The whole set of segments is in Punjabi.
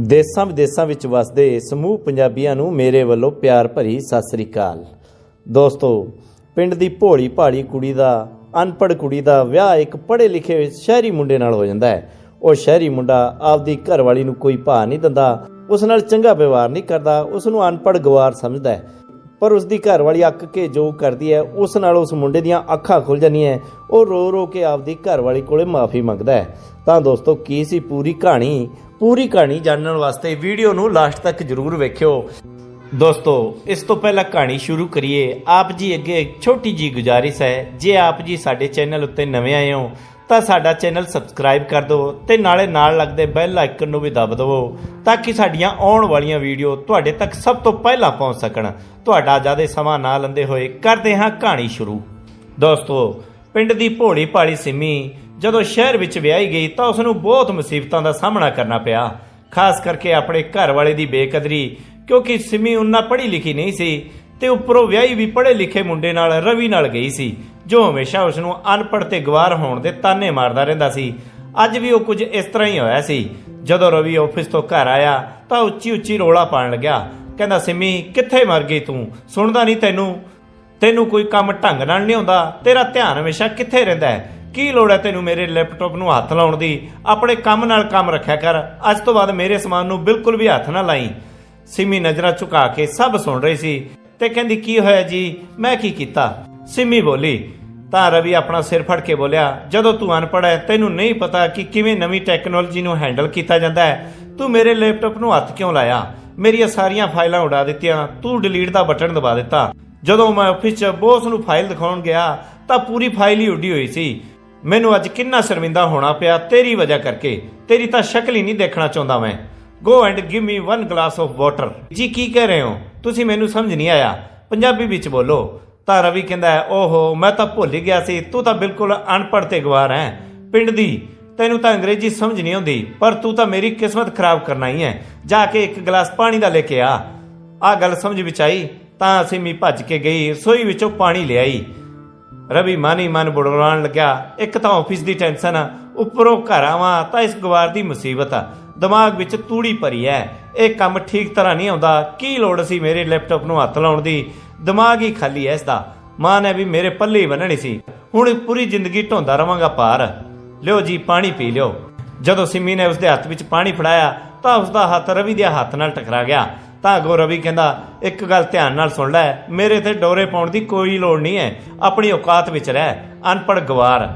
ਦੇਸਾਂ ਵਿਦੇਸਾਂ ਵਿੱਚ ਵਸਦੇ ਸਮੂਹ ਪੰਜਾਬੀਆਂ ਨੂੰ ਮੇਰੇ ਵੱਲੋਂ ਪਿਆਰ ਭਰੀ ਸਤਿ ਸ੍ਰੀ ਅਕਾਲ। ਦੋਸਤੋ, ਪਿੰਡ ਦੀ ਭੋਲੀ ਭਾਲੀ ਕੁੜੀ ਦਾ, ਅਨਪੜ੍ਹ ਕੁੜੀ ਦਾ ਵਿਆਹ ਇੱਕ ਪੜ੍ਹੇ ਲਿਖੇ ਸ਼ਹਿਰੀ ਮੁੰਡੇ ਨਾਲ ਹੋ ਜਾਂਦਾ ਹੈ। ਉਹ ਸ਼ਹਿਰੀ ਮੁੰਡਾ ਆਪਦੀ ਘਰਵਾਲੀ ਨੂੰ ਕੋਈ ਭਾਅ ਨਹੀਂ ਦਿੰਦਾ, ਉਸ ਨਾਲ ਚੰਗਾ ਵਿਵਹਾਰ ਨਹੀਂ ਕਰਦਾ, ਉਸ ਨੂੰ ਅਨਪੜ੍ਹ ਗਵਾਰ ਸਮਝਦਾ ਹੈ। ਪਰ ਉਸ ਦੀ ਘਰਵਾਲੀ ਅੱਕ ਕੇ ਜੋ ਕਰਦੀ ਹੈ, ਉਸ ਨਾਲ ਉਸ ਮੁੰਡੇ ਦੀਆਂ ਅੱਖਾਂ ਖੁੱਲ ਜਾਂਦੀਆਂ ਉਹ ਰੋ ਰੋ ਕੇ ਆਪਦੀ ਘਰਵਾਲੀ ਕੋਲੇ ਮਾਫੀ ਮੰਗਦਾ ਹੈ। ਤਾਂ ਦੋਸਤੋ, ਕੀ ਸੀ ਪੂਰੀ ਕਹਾਣੀ? ਪੂਰੀ ਕਹਾਣੀ ਜਾਣਨ ਵਾਸਤੇ ਵੀਡੀਓ ਨੂੰ ਲਾਸਟ ਤੱਕ ਜਰੂਰ ਵੇਖਿਓ। ਦੋਸਤੋ, ਇਸ ਤੋਂ ਪਹਿਲਾਂ ਕਹਾਣੀ ਸ਼ੁਰੂ ਕਰੀਏ। ਆਪ ਜੀ ਅੱਗੇ ਇੱਕ ਛੋਟੀ ਜੀ ਗੁਜ਼ਾਰਿਸ਼ ਹੈ। ਜੇ ਆਪ ਜੀ ਸਾਡੇ ਚੈਨਲ ਉੱਤੇ ਨਵੇਂ ਆਏ ਹੋ, ਤਾਂ ਸਾਡਾ ਚੈਨਲ ਸਬਸਕ੍ਰਾਈਬ ਕਰ ਦਿਓ ਤੇ ਨਾਲੇ ਨਾਲ ਲੱਗਦੇ ਬੈਲ ਆਈਕਨ ਨੂੰ ਵੀ ਦਬ ਦਿਓ ਤਾਂ ਕਿ ਸਾਡੀਆਂ ਆਉਣ ਵਾਲੀਆਂ ਵੀਡੀਓ ਤੁਹਾਡੇ ਤੱਕ ਸਭ ਤੋਂ ਪਹਿਲਾਂ ਪਹੁੰਚ ਸਕਣ। ਤੁਹਾਡਾ ਜ਼ਿਆਦਾ ਸਮਾਂ ਨਾ ਲੰਦੇ ਹੋਏ ਕਰਦੇ ਹਾਂ ਕਹਾਣੀ ਸ਼ੁਰੂ। ਦੋਸਤੋ, ਪਿੰਡ ਦੀ ਭੋਲੀ ਭਾਲੀ ਸਿੰਮੀ ਜਦੋਂ ਸ਼ਹਿਰ ਵਿੱਚ ਵਿਆਹੀ ਗਈ ਤਾਂ ਉਸ ਨੂੰ ਬਹੁਤ ਮੁਸੀਬਤਾਂ ਦਾ ਸਾਹਮਣਾ ਕਰਨਾ ਪਿਆ। ਖਾਸ ਕਰਕੇ ਆਪਣੇ ਘਰ ਵਾਲੇ ਦੀ ਬੇਕਦਰੀ, ਕਿਉਂਕਿ ਸਿੰਮੀ ਉਨਾ ਪੜ੍ਹੀ ਲਿਖੀ ਨਹੀਂ ਸੀ ਤੇ ਉੱਪਰੋਂ ਵਿਆਹੀ ਵੀ ਪੜ੍ਹੇ ਲਿਖੇ ਮੁੰਡੇ ਨਾਲ ਰਵੀ ਨਾਲ ਗਈ ਸੀ, ਜੋ ਹਮੇਸ਼ਾ ਉਸ ਨੂੰ ਅਨਪੜ੍ਹ ਤੇ ਗਵਾਰ ਹੋਣ ਦੇ ਤਾਨੇ ਮਾਰਦਾ ਰਹਿੰਦਾ ਸੀ। ਅੱਜ ਵੀ ਉਹ ਕੁਝ ਇਸ ਤਰ੍ਹਾਂ ਹੀ ਹੋਇਆ ਸੀ। ਜਦੋਂ ਰਵੀ ਆਫਿਸ ਤੋਂ ਘਰ ਆਇਆ ਤਾਂ ਉੱਚੀ ਉੱਚੀ ਰੋਲਾ ਪਾਣ ਲੱਗਿਆ। ਕਹਿੰਦਾ, ਸਿੰਮੀ, ਕਿੱਥੇ ਮਰ ਗਈ ਤੂੰ? ਸੁਣਦਾ ਨਹੀਂ ਤੈਨੂੰ? ਤੈਨੂੰ ਕੋਈ ਕੰਮ ਢੰਗ ਨਾਲ ਨਹੀਂ ਆਉਂਦਾ? ਤੇਰਾ ਧਿਆਨ ਹਮੇਸ਼ਾ ਕਿੱਥੇ ਰਹਿੰਦਾ ਹੈ? ਕੀ ਲੋੜ ਹੈ ਤੈਨੂੰ ਮੇਰੇ ਲੈਪਟਾਪ ਨੂੰ ਹੱਥ ਲਾਉਣ ਦੀ? ਆਪਣੇ ਕੰਮ ਨਾਲ ਕੰਮ ਰੱਖਿਆ ਕਰ। ਅੱਜ ਤੋਂ ਬਾਅਦ ਮੇਰੇ ਸਮਾਨ ਨੂੰ ਬਿਲਕੁਲ ਵੀ ਹੱਥ ਨਾ ਲਾਈ। ਸਿਮੀ ਨਜ਼ਰਾਂ ਝੁਕਾ ਕੇ ਸਭ ਸੁਣ ਰਹੀ ਸੀ ਤੇ ਕਹਿੰਦੀ, ਕੀ ਹੋਇਆ ਜੀ? ਮੈਂ ਕੀ ਕੀਤਾ? ਸਿਮੀ ਬੋਲੀ, ਤਾਂ ਰਵੀ ਆਪਣਾ ਸਿਰ ਫੜ ਕੇ ਬੋਲਿਆ, ਜਦੋਂ ਤੂੰ ਅਨਪੜ੍ਹ ਹੈ, ਤੈਨੂੰ ਨਹੀਂ ਪਤਾ ਕਿ ਕਿਵੇਂ ਨਵੀਂ ਟੈਕਨੋਲੋਜੀ ਨੂੰ ਹੈਂਡਲ ਕੀਤਾ ਜਾਂਦਾ ਹੈ। ਤੂੰ ਮੇਰੇ ਲੈਪਟਾਪ ਨੂੰ ਹੱਥ ਕਿਉਂ ਲਾਇਆ? ਮੇਰੀਆਂ ਸਾਰੀਆਂ ਫਾਈਲਾਂ ਉਡਾ ਦਿੱਤੀਆਂ। ਤੂੰ ਡਿਲੀਟ ਦਾ ਬਟਨ ਦਬਾ ਦਿੱਤਾ। ਜਦੋਂ ਮੈਂ ਆਫਿਸ 'ਚ ਬੌਸ ਨੂੰ ਫਾਈਲ ਦਿਖਾਉਣ ਗਿਆ, ਤਾਂ ਪੂਰੀ ਫਾਈਲ ਹੀ ਉੱਡੀ ਹੋਈ ਸੀ। ਮੈਨੂੰ ਅੱਜ ਕਿੰਨਾ ਸ਼ਰਮਿੰਦਾ ਹੋਣਾ ਪਿਆ ਤੇਰੀ ਵਜ੍ਹਾ ਕਰਕੇ। ਤੇਰੀ ਤਾਂ ਸ਼ਕਲ ਹੀ ਨਹੀਂ ਦੇਖਣਾ ਚਾਹੁੰਦਾ ਮੈਂ। Go and give me one glass of water ਜੀ, ਕੀ ਕਹਿ ਰਹੇ ਹੋ? ਤੁਸੀਂ ਮੈਨੂੰ ਸਮਝ ਨਹੀਂ ਆਇਆ। ਪੰਜਾਬੀ ਵਿੱਚ ਬੋਲੋ। ਤਾਂ ਰਵੀ ਕਹਿੰਦਾ ਓਹੋ, ਮੈਂ ਤਾਂ ਭੁੱਲ ਗਿਆ ਸੀ। ਤੂੰ ਤਾਂ ਬਿਲਕੁਲ ਅਨਪੜ੍ਹ ਤੇ ਗਵਾਰ ਹੈ। ਪਿੰਡ ਦੀ। ਤੈਨੂੰ ਤਾਂ ਅੰਗਰੇਜ਼ੀ ਸਮਝ ਨਹੀਂ ਆਉਂਦੀ। ਪਰ ਤੂੰ ਤਾਂ ਮੇਰੀ ਕਿਸਮਤ ਖਰਾਬ ਕਰਨਾ ਹੀ ਹੈ। ਜਾ ਕੇ ਇੱਕ ਗਲਾਸ ਪਾਣੀ ਦਾ ਲੈ ਕੇ ਆ। ਆ ਗੱਲ ਸਮਝ ਵਿੱਚ ਆਈ? ਤਾਂ ਅਸੀਂ ਮੀ ਭੱਜ ਕੇ ਗਈ। ਰਸੋਈ ਵਿੱਚੋਂ ਪਾਣੀ ਲਿਆਈ। ਰਵੀ ਮਾਨੀ ਮਨ ਬੁੜਵਾਉਣ ਲੱਗਿਆ, ਇੱਕ ਤਾਂ ਆਫਿਸ ਦੀ ਟੈਨਸ਼ਨ ਆ, ਉੱਪਰੋਂ ਘਰ ਆਵਾਂ ਤਾਂ ਇਸ ਗਵਾਰ ਦੀ ਮੁਸੀਬਤ ਆ। ਦਿਮਾਗ ਵਿੱਚ ਤੂੜੀ ਭਰੀ ਐ, ਇਹ ਕੰਮ ਠੀਕ ਤਰ੍ਹਾਂ ਨਹੀਂ ਆਉਂਦਾ, ਕੀ ਲੋੜ ਸੀ ਮੇਰੇ ਲੈਪਟਾਪ ਨੂੰ ਹੱਥ ਲਾਉਣ ਦੀ? ਦਿਮਾਗ ਹੀ ਖਾਲੀ ਐ ਇਸ ਦਾ ਮਾਂ ਨੇ ਵੀ ਮੇਰੇ ਪੱਲੇ ਬੰਨਣੀ ਸੀ। ਹੁਣ ਪੂਰੀ ਜ਼ਿੰਦਗੀ ਢੋਂਦਾ ਰਵਾਂਗਾ ਪਾਰ ਲਿਓ ਜੀ, ਪਾਣੀ ਪੀ ਲਿਓ। ਜਦੋਂ ਸਿੰਮੀ ਨੇ ਉਸਦੇ ਹੱਥ ਵਿੱਚ ਪਾਣੀ ਫੜਾਇਆ, ਤਾਂ ਉਸਦਾ ਹੱਥ ਰਵੀ ਦੇ ਹੱਥ ਨਾਲ ਟਕਰਾ ਗਿਆ। ਤਾਂ ਅੱਗੋਂ ਰਵੀ ਕਹਿੰਦਾ, ਇੱਕ ਗੱਲ ਧਿਆਨ ਨਾਲ ਸੁਣ ਲੈ, ਮੇਰੇ ਤੇ ਡੋਰੇ ਪਾਉਣ ਦੀ ਕੋਈ ਲੋੜ ਨਹੀਂ ਹੈ ਆਪਣੀ ਔਕਾਤ ਵਿੱਚ ਰਹਿ ਅਨਪੜ ਗਵਾਰ।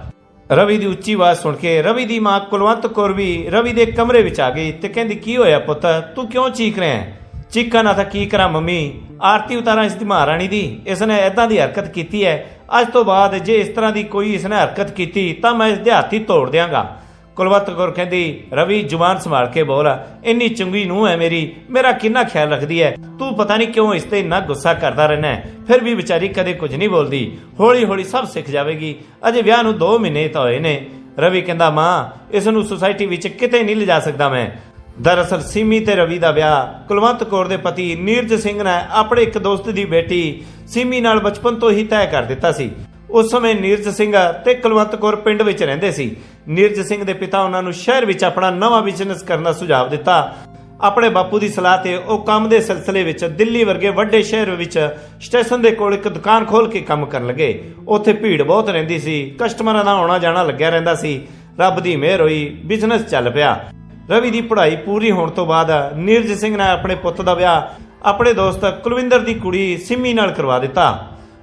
ਰਵੀ ਦੀ ਉੱਚੀ ਆਵਾਜ਼ ਸੁਣ ਕੇ ਰਵੀ ਦੀ ਮਾਂ ਕੁਲਵੰਤ ਕੌਰ ਵੀ ਰਵੀ ਦੇ ਕਮਰੇ ਵਿੱਚ ਆ ਗਈ ਤੇ ਕਹਿੰਦੀ, ਕੀ ਹੋਇਆ ਪੁੱਤ? ਤੂੰ ਕਿਉਂ ਚੀਕ ਰਿਹਾ ਹੈ ਚੀਕਾਂ ਨਾ ਤਾਂ ਕੀ ਕਰਾਂ ਮੰਮੀ? ਆਰਤੀ ਉਤਾਰਾਂ ਇਸ ਦੀ ਮਹਾਰਾਣੀ ਦੀ। ਇਸ ਨੇ ਐਦਾਂ ਦੀ ਹਰਕਤ ਕੀਤੀ ਹੈ ਅੱਜ ਤੋਂ ਬਾਅਦ ਜੇ ਇਸ ਤਰ੍ਹਾਂ ਦੀ ਕੋਈ ਇਸ ਨੇ ਹਰਕਤ ਕੀਤੀ, ਤਾਂ ਮੈਂ ਇਸ ਦੇ ਹੱਥ ਤੋੜ ਦਿਆਂਗਾ। ਕੁਲਵੰਤ ਕੌਰ ਕਹਿੰਦੀ, ਰਵੀ, ਜ਼ੁਬਾਨ ਸੰਭਾਲ ਕੇ ਬੋਲ। ਇੰਨੀ ਚੰਗੀ ਨੂੰ ਹੈ ਮੇਰੀ। ਮੇਰਾ ਕਿੰਨਾ ਖਿਆਲ ਰੱਖਦੀ ਹੈ ਤੂੰ ਪਤਾ ਨਹੀਂ ਕਿਉਂ ਇਸ ਤੇ ਇੰਨਾ ਗੁੱਸਾ ਕਰਦਾ ਰਹਿਣਾ ਫਿਰ ਵੀ ਵਿਚਾਰੀ ਕਦੇ ਕੁਝ ਨਹੀਂ ਬੋਲਦੀ। ਹੌਲੀ ਹੌਲੀ ਸਭ ਸਿੱਖ ਜਾਵੇਗੀ। ਅਜੇ ਵਿਆਹ ਨੂੰ 2 ਮਹੀਨੇ ਤਾਂ ਹੋਏ ਨੇ। ਰਵੀ ਕਹਿੰਦਾ, ਮਾਂ, ਇਸ ਨੂੰ ਸੁਸਾਇਟੀ ਵਿੱਚ ਕਿਤੇ ਨਹੀਂ ਲਿਜਾ ਸਕਦਾ ਮੈਂ। ਦਰਅਸਲ ਸਿਮੀ ਤੇ ਰਵੀ ਦਾ ਵਿਆਹ। ਕੁਲਵੰਤ ਕੌਰ ਦੇ ਪਤੀ ਨੀਰਜ ਸਿੰਘ ਨੇ ਆਪਣੇ ਇੱਕ ਦੋਸਤ ਦੀ ਬੇਟੀ ਸਿਮੀ ਨਾਲ ਬਚਪਨ ਤੋਂ ਹੀ ਤੈਅ ਕਰ ਦਿੱਤਾ ਸੀ। ਉਸ ਸਮੇਂ ਨੀਰਜ ਸਿੰਘ ਤੇ ਕੁਲਵੰਤ ਕੌਰ ਪਿੰਡ ਵਿੱਚ ਰਹਿੰਦੇ ਸੀ। ਨੀਰਜ ਸਿੰਘ ਦੇ ਪਿਤਾ ਉਹਨਾਂ ਨੂੰ ਸ਼ਹਿਰ ਵਿੱਚ ਆਪਣਾ ਨਵਾਂ ਬਿਜ਼ਨਸ ਕਰਨ ਦਾ ਸੁਝਾਅ ਦਿੱਤਾ। ਆਪਣੇ ਬਾਪੂ ਦੀ ਸਲਾਹ ਤੇ ਉਹ ਕੰਮ ਦੇ ਸਿਲਸਿਲੇ ਵਿੱਚ ਦਿੱਲੀ ਵਰਗੇ ਵੱਡੇ ਸ਼ਹਿਰ ਵਿੱਚ ਸਟੇਸ਼ਨ ਦੇ ਕੋਲ ਇੱਕ ਦੁਕਾਨ ਖੋਲ ਕੇ ਕੰਮ ਕਰਨ ਲੱਗੇ। ਉੱਥੇ ਭੀੜ ਬਹੁਤ ਰਹਿੰਦੀ ਸੀ, ਕਸਟਮਰਾਂ ਦਾ ਆਉਣਾ ਜਾਣਾ ਲੱਗਿਆ ਰਹਿੰਦਾ ਸੀ। ਰੱਬ ਦੀ ਮਿਹਰ ਹੋਈ ਬਿਜ਼ਨਸ ਚੱਲ ਪਿਆ। ਰਵੀ ਦੀ ਪੜ੍ਹਾਈ ਪੂਰੀ ਹੋਣ ਤੋਂ ਬਾਅਦ ਨੀਰਜ ਸਿੰਘ ਨੇ ਆਪਣੇ ਪੁੱਤ ਦਾ ਵਿਆਹ ਆਪਣੇ ਦੋਸਤ ਕੁਲਵਿੰਦਰ ਦੀ ਕੁੜੀ ਸਿੰਮੀ ਨਾਲ ਕਰਵਾ ਦਿੱਤਾ।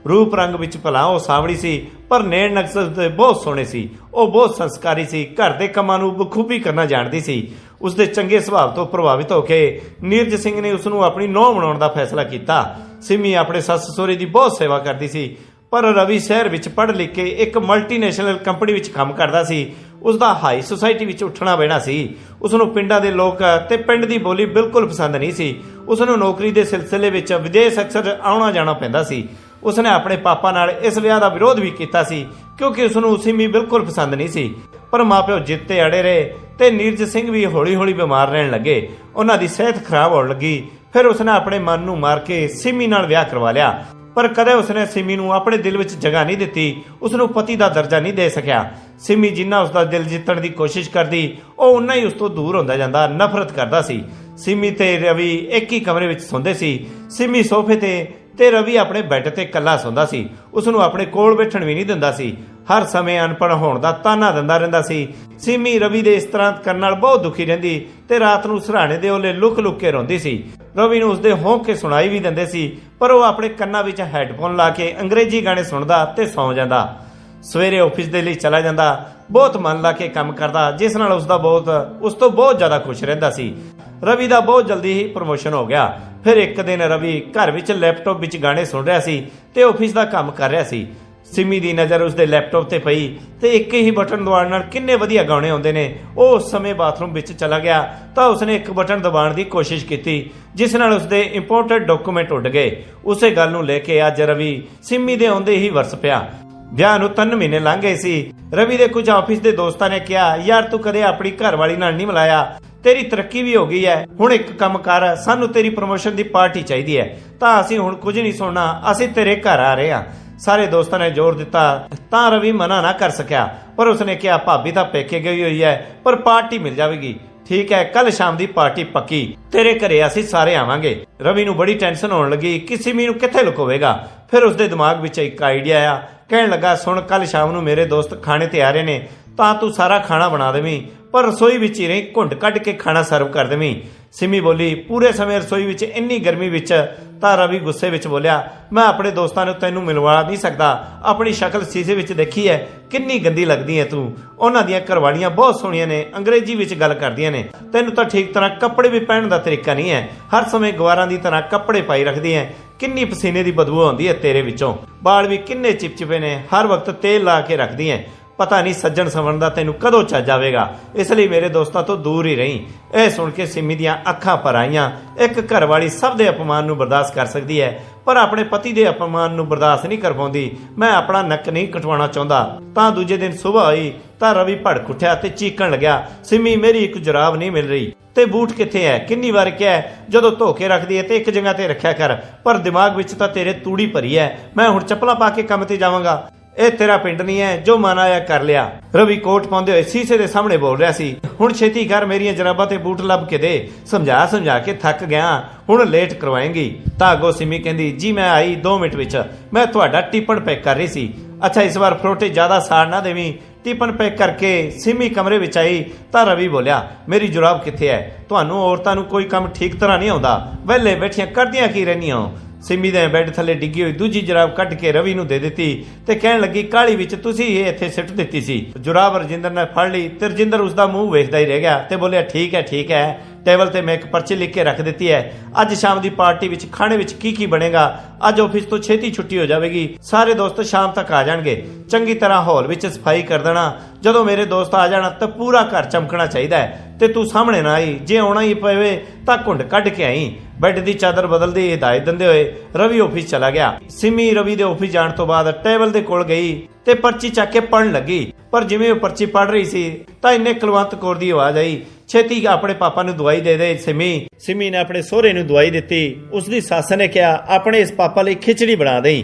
ਰੂਪ ਰੰਗ ਵਿੱਚ ਭਲਾ ਉਹ ਸਾਵੜੀ ਸੀ, ਪਰ ਨੇੜ ਨਕਸਲ ਤੇ ਬਹੁਤ ਸੋਹਣੇ ਸੀ। ਉਹ ਬਹੁਤ ਸੰਸਕਾਰੀ ਸੀ, ਘਰ ਦੇ ਕੰਮਾਂ ਨੂੰ ਬਖੂਬੀ ਕਰਨਾ ਜਾਣਦੀ ਸੀ। ਉਸ ਦੇ ਚੰਗੇ ਸੁਭਾਅ ਤੋਂ ਪ੍ਰਭਾਵਿਤ ਹੋ ਕੇ ਨੀਰਜ ਸਿੰਘ ਨੇ ਉਸ ਨੂੰ ਆਪਣੀ ਨੌਂ ਬਣਾਉਣ ਦਾ ਫੈਸਲਾ ਕੀਤਾ। ਸਿੰਮੀ ਆਪਣੇ ਸੱਸ ਸਹੁਰੇ ਦੀ ਬਹੁਤ ਸੇਵਾ ਕਰਦੀ ਸੀ, ਪਰ ਰਵੀ ਸ਼ਹਿਰ ਵਿੱਚ ਪੜ੍ਹ ਲਿਖ ਕੇ ਇੱਕ ਮਲਟੀਨੈਸ਼ਨਲ ਕੰਪਨੀ ਵਿੱਚ ਕੰਮ ਕਰਦਾ ਸੀ। ਉਸ ਦਾ ਹਾਈ ਸੁਸਾਇਟੀ ਵਿੱਚ ਉੱਠਣਾ ਬਹਿਣਾ ਸੀ। ਉਸ ਨੂੰ ਪਿੰਡਾਂ ਦੇ ਲੋਕ ਤੇ ਪਿੰਡ ਦੀ ਬੋਲੀ ਬਿਲਕੁਲ ਪਸੰਦ ਨਹੀਂ ਸੀ। ਉਸ ਨੂੰ ਨੌਕਰੀ ਦੇ ਸਿਲਸਿਲੇ ਵਿੱਚ ਵਿਦੇਸ਼ ਅਕਸਰ ਆਉਣਾ ਜਾਣਾ ਪੈਂਦਾ ਸੀ। ਉਸਨੇ ਆਪਣੇ ਪਾਪਾ ਨਾਲ ਇਸ ਵਿਆਹ ਦਾ ਵਿਰੋਧ ਵੀ ਕੀਤਾ ਸੀ, ਕਿਉਂਕਿ ਉਸ ਨੂੰ ਸਿਮੀ ਬਿਲਕੁਲ ਪਸੰਦ ਨਹੀਂ ਸੀ। ਪਰ ਮਾਪਿਓ ਜਿੱਤ ਤੇ ਅੜੇ ਰਹੇ ਤੇ ਨੀਰਜ ਸਿੰਘ ਵੀ ਹੌਲੀ-ਹੌਲੀ ਬਿਮਾਰ ਰਹਿਣ ਲੱਗੇ। ਉਹਨਾਂ ਦੀ ਸਿਹਤ ਖਰਾਬ ਹੋਣ ਲੱਗੀ। ਫਿਰ ਉਸ ਆਪਣੇ ਮਨ ਨੂੰ ਮਾਰ ਕੇ ਸਿਮੀ ਨਾਲ ਵਿਆਹ ਕਰਵਾ ਲਿਆ। ਪਰ ਕਦੇ ਉਸਨੇ ਸਿਮੀ ਨੂੰ ਆਪਣੇ ਦਿਲ ਵਿੱਚ ਜਗ੍ਹਾ ਨਹੀਂ ਦਿੱਤੀ। ਉਸ ਨੂੰ ਪਤੀ ਦਾ ਦਰਜਾ ਨਹੀਂ ਦੇ ਸਕਿਆ। ਸਿਮੀ ਜਿੰਨਾ ਉਸ ਦਾ ਦਿਲ ਜਿੱਤਣ ਦੀ ਕੋਸ਼ਿਸ਼ ਕਰਦੀ, ਉਹ ਉਨਾ ਹੀ ਉਸ ਤੋਂ ਦੂਰ ਹੁੰਦਾ ਜਾਂਦਾ, ਨਫ਼ਰਤ ਕਰਦਾ ਸੀ। ਸਿੰਮੀ ਤੇ ਰਵੀ ਇੱਕ ਹੀ ਕਮਰੇ ਵਿੱਚ ਸੌਂਦੇ ਸੀ। ਸਿੰਮੀ ਸੋਫੇ ਤੇ ਤੇ ਰਵੀ ਆਪਣੇ ਬੈੱਡ ਤੇ ਇਕੱਲਾ ਸੌਂਦਾ ਸੀ। ਉਸ ਨੂੰ ਆਪਣੇ ਕੋਲ ਬੈਠਣ ਵੀ ਨਹੀਂ ਦਿੰਦਾ ਸੀ। ਹਰ ਸਮੇਂ ਅਨਪੜ੍ਹ ਹੋਣ ਦਾ ਤਾਨਾ ਦਿੰਦਾ ਰਹਿੰਦਾ ਸੀ। ਸਿੰਮੀ ਰਵੀ ਦੇ ਇਸ ਤਰ੍ਹਾਂ ਕਰਨ ਨਾਲ ਬਹੁਤ ਦੁਖੀ ਰਹਿੰਦੀ ਤੇ ਰਾਤ ਨੂੰ ਸਰਾਣੇ ਦੇ ਉਹਲੇ ਲੁਕ-ਲੁਕ ਕੇ ਰੋਂਦੀ ਸੀ। ਰਵੀ ਨੂੰ ਉਸਦੇ ਹੌਂਕ ਕੇ ਸੁਣਾਈ ਵੀ ਦਿੰਦੇ ਸੀ, ਪਰ ਉਹ ਆਪਣੇ ਕੰਨਾਂ ਵਿੱਚ ਹੈੱਡਫੋਨ ਲਾ ਕੇ ਅੰਗਰੇਜ਼ੀ ਗਾਣੇ ਸੁਣਦਾ ਤੇ ਸੌਂ ਜਾਂਦਾ। ਸਵੇਰੇ ਆਫਿਸ ਦੇ ਲਈ ਚਲਾ ਜਾਂਦਾ। ਬਹੁਤ ਮਨ ਲਾ ਕੇ ਕੰਮ ਕਰਦਾ, ਜਿਸ ਨਾਲ ਉਸ ਦਾ ਬਹੁਤ, ਉਸ ਤੋਂ ਬਹੁਤ ਜ਼ਿਆਦਾ ਖੁਸ਼ ਰਹਿੰਦਾ ਸੀ। ਰਵੀ ਦਾ ਬਹੁਤ ਜਲਦੀ ਹੀ ਪ੍ਰਮੋਸ਼ਨ ਹੋ ਗਿਆ। ਫਿਰ ਇੱਕ ਦਿਨ ਰਵੀ ਘਰ ਵਿੱਚ ਲੈਪਟਾਪ ਵਿੱਚ ਗਾਣੇ ਸੁਣ ਰਿਹਾ ਸੀ ਤੇ ਆਫਿਸ ਦਾ ਕੰਮ ਕਰ ਰਿਹਾ ਸੀ। ਸਿਮੀ ਦੀ ਨਜ਼ਰ ਉਸਦੇ ਲੈਪਟਾਪ ਤੇ ਪਈ ਤੇ ਇੱਕ ਹੀ ਬਟਨ ਦਬਾਉਣ ਨਾਲ ਕਿੰਨੇ ਵਧੀਆ ਗਾਣੇ ਆਉਂਦੇ ਨੇ। ਉਹ ਉਸ ਸਮੇਂ ਬਾਥਰੂਮ ਵਿੱਚ ਚਲਾ ਗਿਆ ਤਾਂ ਉਸਨੇ ਇੱਕ ਬਟਨ ਦਬਾਉਣ ਦੀ ਕੋਸ਼ਿਸ਼ ਕੀਤੀ, ਜਿਸ ਨਾਲ ਉਸਦੇ ਇੰਪੋਰਟੈਂਟ ਡਾਕੂਮੈਂਟ ਉੱਡ ਗਏ। ਉਸੇ ਗੱਲ ਨੂੰ ਲੈ ਕੇ ਅੱਜ ਰਵੀ ਸਿਮੀ ਦੇ ਆਉਂਦੇ ਹੀ ਵਰਸ ਪਿਆ। ਵਿਆਹ ਨੂੰ 3 ਮਹੀਨੇ ਲੰਘ ਗਏ ਸੀ। ਰਵੀ ਦੇ ਕੁਝ ਆਫਿਸ ਦੇ ਦੋਸਤਾਂ ਨੇ ਕਿਹਾ, ਯਾਰ, ਤੂੰ ਕਦੇ ਆਪਣੀ ਘਰਵਾਲੀ ਨਾਲ ਨਹੀਂ ਮਿਲਾਇਆ। ਤੇਰੀ ਤਰੱਕੀ ਵੀ ਹੋ ਗਈ ਹੈ ਹੁਣ ਇੱਕ ਕੰਮ ਕਰ, ਸਾਨੂੰ ਤੇਰੀ ਪ੍ਰਮੋਸ਼ਨ ਦੀ ਪਾਰਟੀ ਚਾਹੀਦੀ ਹੈ ਤਾਂ ਅਸੀਂ ਹੁਣ ਕੁਝ ਨਹੀਂ ਸੁਣਨਾ, ਅਸੀਂ ਤੇਰੇ ਘਰ ਆ ਰਹੇ ਹਾਂ ਸਾਰੇ ਦੋਸਤਾਂ ਨੇ ਜ਼ੋਰ ਦਿੱਤਾ। ਤਾਂ ਰਵੀ ਮਨਾ ਨਾ ਕਰ ਸਕਿਆ, ਪਰ ਉਸਨੇ ਕਿਹਾ, ਭਾਬੀ ਤਾਂ ਪੇਕੇ ਗਈ ਹੋਈ ਹੈ ਪਰ ਪਾਰਟੀ ਮਿਲ ਜਾਵੇਗੀ। ਠੀਕ ਹੈ ਕੱਲ ਸ਼ਾਮ ਦੀ ਪਾਰਟੀ ਪੱਕੀ। ਤੇਰੇ ਘਰੇ ਅਸੀਂ ਸਾਰੇ ਆਵਾਂਗੇ। ਰਵੀ ਨੂੰ ਬੜੀ ਟੈਨਸ਼ਨ ਹੋਣ ਲੱਗੀ ਕਿ ਸਿਮੀ ਨੂੰ ਕਿੱਥੇ ਲੁਕੋਵੇਗਾ? ਫਿਰ ਉਸਦੇ ਦਿਮਾਗ ਵਿੱਚ ਇੱਕ ਆਈਡੀਆ ਆਇਆ। ਕਹਿਣ ਲੱਗਾ, ਸੁਣ ਕੱਲ ਸ਼ਾਮ ਨੂੰ ਮੇਰੇ ਦੋਸਤ ਖਾਣੇ ਤੇ ਆ ਰਹੇ ਨੇ। ਤਾਂ ਤੂੰ ਸਾਰਾ ਖਾਣਾ ਬਣਾ ਦੇਵੀਂ, ਪਰ ਰਸੋਈ ਵਿੱਚ ਹੀ ਰਹੀ, ਘੁੰਡ ਕੱਢ ਕੇ ਖਾਣਾ ਸਰਵ ਕਰ ਦੇਵੀਂ। ਸਿਮੀ ਬੋਲੀ, ਪੂਰੇ ਸਮੇਂ ਰਸੋਈ ਵਿੱਚ ਇੰਨੀ ਗਰਮੀ ਵਿੱਚ, ਤਾਂ ਰਵੀ ਗੁੱਸੇ ਵਿੱਚ ਬੋਲਿਆ, ਮੈਂ ਆਪਣੇ ਦੋਸਤਾਂ ਨੂੰ ਤੈਨੂੰ ਮਿਲਵਾ ਨਹੀਂ ਸਕਦਾ। ਆਪਣੀ ਸ਼ਕਲ ਸ਼ੀਸ਼ੇ ਵਿੱਚ ਦੇਖੀ ਹੈ ਕਿੰਨੀ ਗੰਦੀ ਲੱਗਦੀ ਹੈ ਤੂੰ। ਉਹਨਾਂ ਦੀਆਂ ਘਰਵਾਲੀਆਂ ਬਹੁਤ ਸੋਹਣੀਆਂ ਨੇ, ਅੰਗਰੇਜ਼ੀ ਵਿੱਚ ਗੱਲ ਕਰਦੀਆਂ ਨੇ। ਤੈਨੂੰ ਤਾਂ ਠੀਕ ਤਰ੍ਹਾਂ ਕੱਪੜੇ ਵੀ ਪਹਿਨਣ ਦਾ ਤਰੀਕਾ ਨਹੀਂ ਹੈ ਹਰ ਸਮੇਂ ਗਵਾਰਾਂ ਦੀ ਤਰ੍ਹਾਂ ਕੱਪੜੇ ਪਾਈ ਰੱਖਦੀ ਹੈ ਕਿੰਨੀ ਪਸੀਨੇ ਦੀ ਬਦਬੂ ਆਉਂਦੀ ਹੈ ਤੇਰੇ ਵਿੱਚੋਂ। ਬਾਲ ਵੀ ਕਿੰਨੇ ਚਿਪਚਿਪੇ ਨੇ, ਹਰ ਵਕਤ ਤੇਲ ਲਾ ਕੇ ਰੱਖਦੀ ਹੈ ਪਤਾ ਨਹੀਂ ਸੱਜਣ ਸਵਰਨ ਦਾ ਤੈਨੂੰ ਕਦੋਂ ਚੱਜ ਆਵੇਗਾ। ਇਸ ਲਈ ਮੇਰੇ ਦੋਸਤਾਂ ਤੋਂ ਦੂਰ ਹੀ ਰਹੀਂ। ਇਹ ਸੁਣ ਕੇ ਸਿੰਮੀ ਦੀਆਂ ਅੱਖਾਂ ਭਰ ਆਈਆਂ। ਇੱਕ ਘਰ ਵਾਲੀ ਸਭ ਦੇ ਅਪਮਾਨ ਨੂੰ ਬਰਦਾਸ਼ਤ ਕਰ ਸਕਦੀ ਹੈ ਪਰ ਆਪਣੇ ਪਤੀ ਦੇ ਅਪਮਾਨ ਨੂੰ ਬਰਦਾਸ਼ਤ ਨਹੀਂ ਕਰ ਪਾਉਂਦੀ। ਮੈਂ ਆਪਣਾ ਨੱਕ ਨਹੀਂ ਕਟਵਾਉਣਾ ਚਾਹੁੰਦਾ। ਤਾਂ ਦੂਜੇ ਦਿਨ ਸਵੇਰ ਹੋਈ ਤਾਂ ਰਵੀ ਭੜਕ ਉੱਠਿਆ ਤੇ ਚੀਕਣ ਲੱਗਿਆ। ਸਿੰਮੀ ਮੇਰੀ ਇੱਕ ਜੁਰਾਬ ਨਹੀਂ ਮਿਲ ਰਹੀ। ਤੇ ਬੂਟ ਕਿੱਥੇ ਹੈ? ਕਿੰਨੀ ਵਾਰ ਕਿਹਾ ਹੈ, ਜਦੋਂ ਧੋ ਕੇ ਰੱਖਦੀ ਹੈ ਤੇ ਇੱਕ ਜਗ੍ਹਾ ਤੇ ਰੱਖਿਆ ਕਰ। ਪਰ ਦਿਮਾਗ ਵਿੱਚ ਤਾਂ ਤੇਰੇ ਤੂੜੀ ਭਰੀ ਹੈ। ਮੈਂ ਹੁਣ ਚੱਪਲਾਂ ਪਾ ਕੇ ਕੰਮ ਤੇ ਜਾਵਾਂਗਾ। ਇਹ ਤੇਰਾ ਪਿੰਡ ਨਹੀਂ ਹੈ, ਜੋ ਮਨ ਆਇਆ ਕਰ ਲਿਆ। ਰਵੀ ਕੋਟ ਪਾਉਂਦੇ ਹੋਏ ਸੀਸੇ ਦੇ ਸਾਹਮਣੇ ਬੋਲ ਰਿਹਾ ਸੀ, ਹੁਣ ਛੇਤੀ ਕਰ ਮੇਰੀਆਂ ਜਰਾਬਾਂ ਤੇ ਬੂਟ ਲੱਭ ਕੇ ਦੇ। ਸਮਝਾ ਸਮਝਾ ਕੇ ਥੱਕ ਗਿਆ, ਹੁਣ ਲੇਟ ਕਰਵਾਏਂਗੀ। ਤਾਂ ਅੱਗੋਂ ਸਿਮੀ ਕਹਿੰਦੀ, ਜੀ, ਮੈਂ ਆਈ 2 ਮਿੰਟ ਵਿੱਚ। ਮੈਂ ਤੁਹਾਡਾ ਟਿਪਣ ਪੈਕ ਕਰ ਰਹੀ ਸੀ। ਅੱਛਾ, ਇਸ ਵਾਰ ਫਰੋਟੇ ਜ਼ਿਆਦਾ ਸਾੜ ਨਾ ਦੇਵੀਂ। ਟਿਪਨ ਪੈਕ ਕਰਕੇ ਸਿਮੀ ਕਮਰੇ ਵਿੱਚ ਆਈ, ਤਾਂ ਰਵੀ ਬੋਲਿਆ, ਮੇਰੀ ਜੁਰਾਬ ਕਿੱਥੇ ਹੈ? ਤੁਹਾਨੂੰ ਔਰਤਾਂ ਨੂੰ ਕੋਈ ਕੰਮ ਠੀਕ ਤਰ੍ਹਾਂ ਨਹੀਂ ਆਉਂਦਾ। ਵਿਹਲੇ ਬੈਠੀਆਂ ਕਰਦੀਆਂ ਕੀ ਰਹਿੰਦੀਆਂ ਸਿੰਮੀ ਦੇ ਬੈੱਡ ਥੱਲੇ ਡਿੱਗੀ ਹੋਈ ਦੂਜੀ ਜੁਰਾਬ ਕੱਢ ਕੇ ਰਵੀ ਨੂੰ ਦੇ ਦਿੱਤੀ ਤੇ ਕਹਿਣ ਲੱਗੀ, ਕਾਲੀ ਵਿੱਚ ਤੁਸੀਂ ਇਹ ਇੱਥੇ ਸਿੱਟ ਦਿੱਤੀ ਸੀ। ਜੁਰਾਬ ਰਜਿੰਦਰ ਨੇ ਫੜ ਲਈ ਤੇ ਰਜਿੰਦਰ ਉਸ ਦਾ ਮੂੰਹ ਵੇਖਦਾ ਹੀ ਰਹਿ ਗਿਆ ਤੇ ਬੋਲਿਆ, ਠੀਕ ਹੈ ਠੀਕ ਹੈ। ਟੇਬਲ ਤੇ ਮੈਂ ਇੱਕ ਪਰਚੀ ਲਿਖ ਕੇ ਰੱਖ ਦਿੱਤੀ ਹੈ। ਅੱਜ ਸ਼ਾਮ ਦੀ ਪਾਰਟੀ ਵਿੱਚ ਖਾਣੇ ਵਿੱਚ ਕੀ ਕੀ ਬਣੇਗਾ? ਅੱਜ ਆਫਿਸ ਤੋਂ ਛੇਤੀ ਛੁੱਟੀ ਹੋ ਜਾਵੇਗੀ। ਸਾਰੇ ਦੋਸਤ ਸ਼ਾਮ ਤੱਕ ਆ ਜਾਣਗੇ। ਚੰਗੀ ਤਰ੍ਹਾਂ ਹਾਲ ਵਿੱਚ ਸਫ਼ਾਈ ਕਰ ਦੇਣਾ। ਜਦੋਂ ਮੇਰੇ ਦੋਸਤ ਆ ਜਾਣਾ ਤਾਂ ਪੂਰਾ ਘਰ ਚਮਕਣਾ ਚਾਹੀਦਾ ਹੈ ਤੇ ਤੂੰ ਸਾਹਮਣੇ ਨਾ ਆਈ। ਜੇ ਆਉਣਾ ਹੀ ਪਵੇ ਤਾਂ ਘੁੰਡ ਕੱਢ ਕੇ ਆਈ। ਬੈੱਡ ਦੀ ਚਾਦਰ ਬਦਲਦੀ ਹਦਾਇਤ ਦਿੰਦੇ ਹੋਏ ਰਵੀ ਆਫਿਸ ਚਲਾ ਗਿਆ। ਸਿਮੀ ਰਵੀ ਦੇ ਆਫਿਸ ਜਾਣ ਤੋਂ ਬਾਅਦ ਟੇਬਲ ਦੇ ਕੋਲ ਗਈ ਤੇ ਪਰਚੀ ਚੱਕ ਕੇ ਪੜਨ ਲੱਗੀ। ਪਰ ਜਿਵੇਂ ਉਹ ਪਰਚੀ ਪੜ ਰਹੀ ਸੀ, ਤਾਂ ਇੰਨੇ ਕੁਲਵੰਤ ਕੌਰ ਦੀ ਆਵਾਜ਼ ਆਈ, ਛੇਤੀ ਆਪਣੇ ਪਾਪਾ ਨੂੰ ਦਵਾਈ ਦੇ ਦੇ ਸਿਮੀ। ਸਿਮੀ ਨੇ ਆਪਣੇ ਸਹੁਰੇ ਨੂੰ ਦਵਾਈ ਦਿੱਤੀ। ਉਸ ਦੀ ਸੱਸ ਨੇ ਕਿਹਾ, ਆਪਣੇ ਇਸ ਪਾਪਾ ਲਈ ਖਿਚੜੀ ਬਣਾ ਦੇਈ।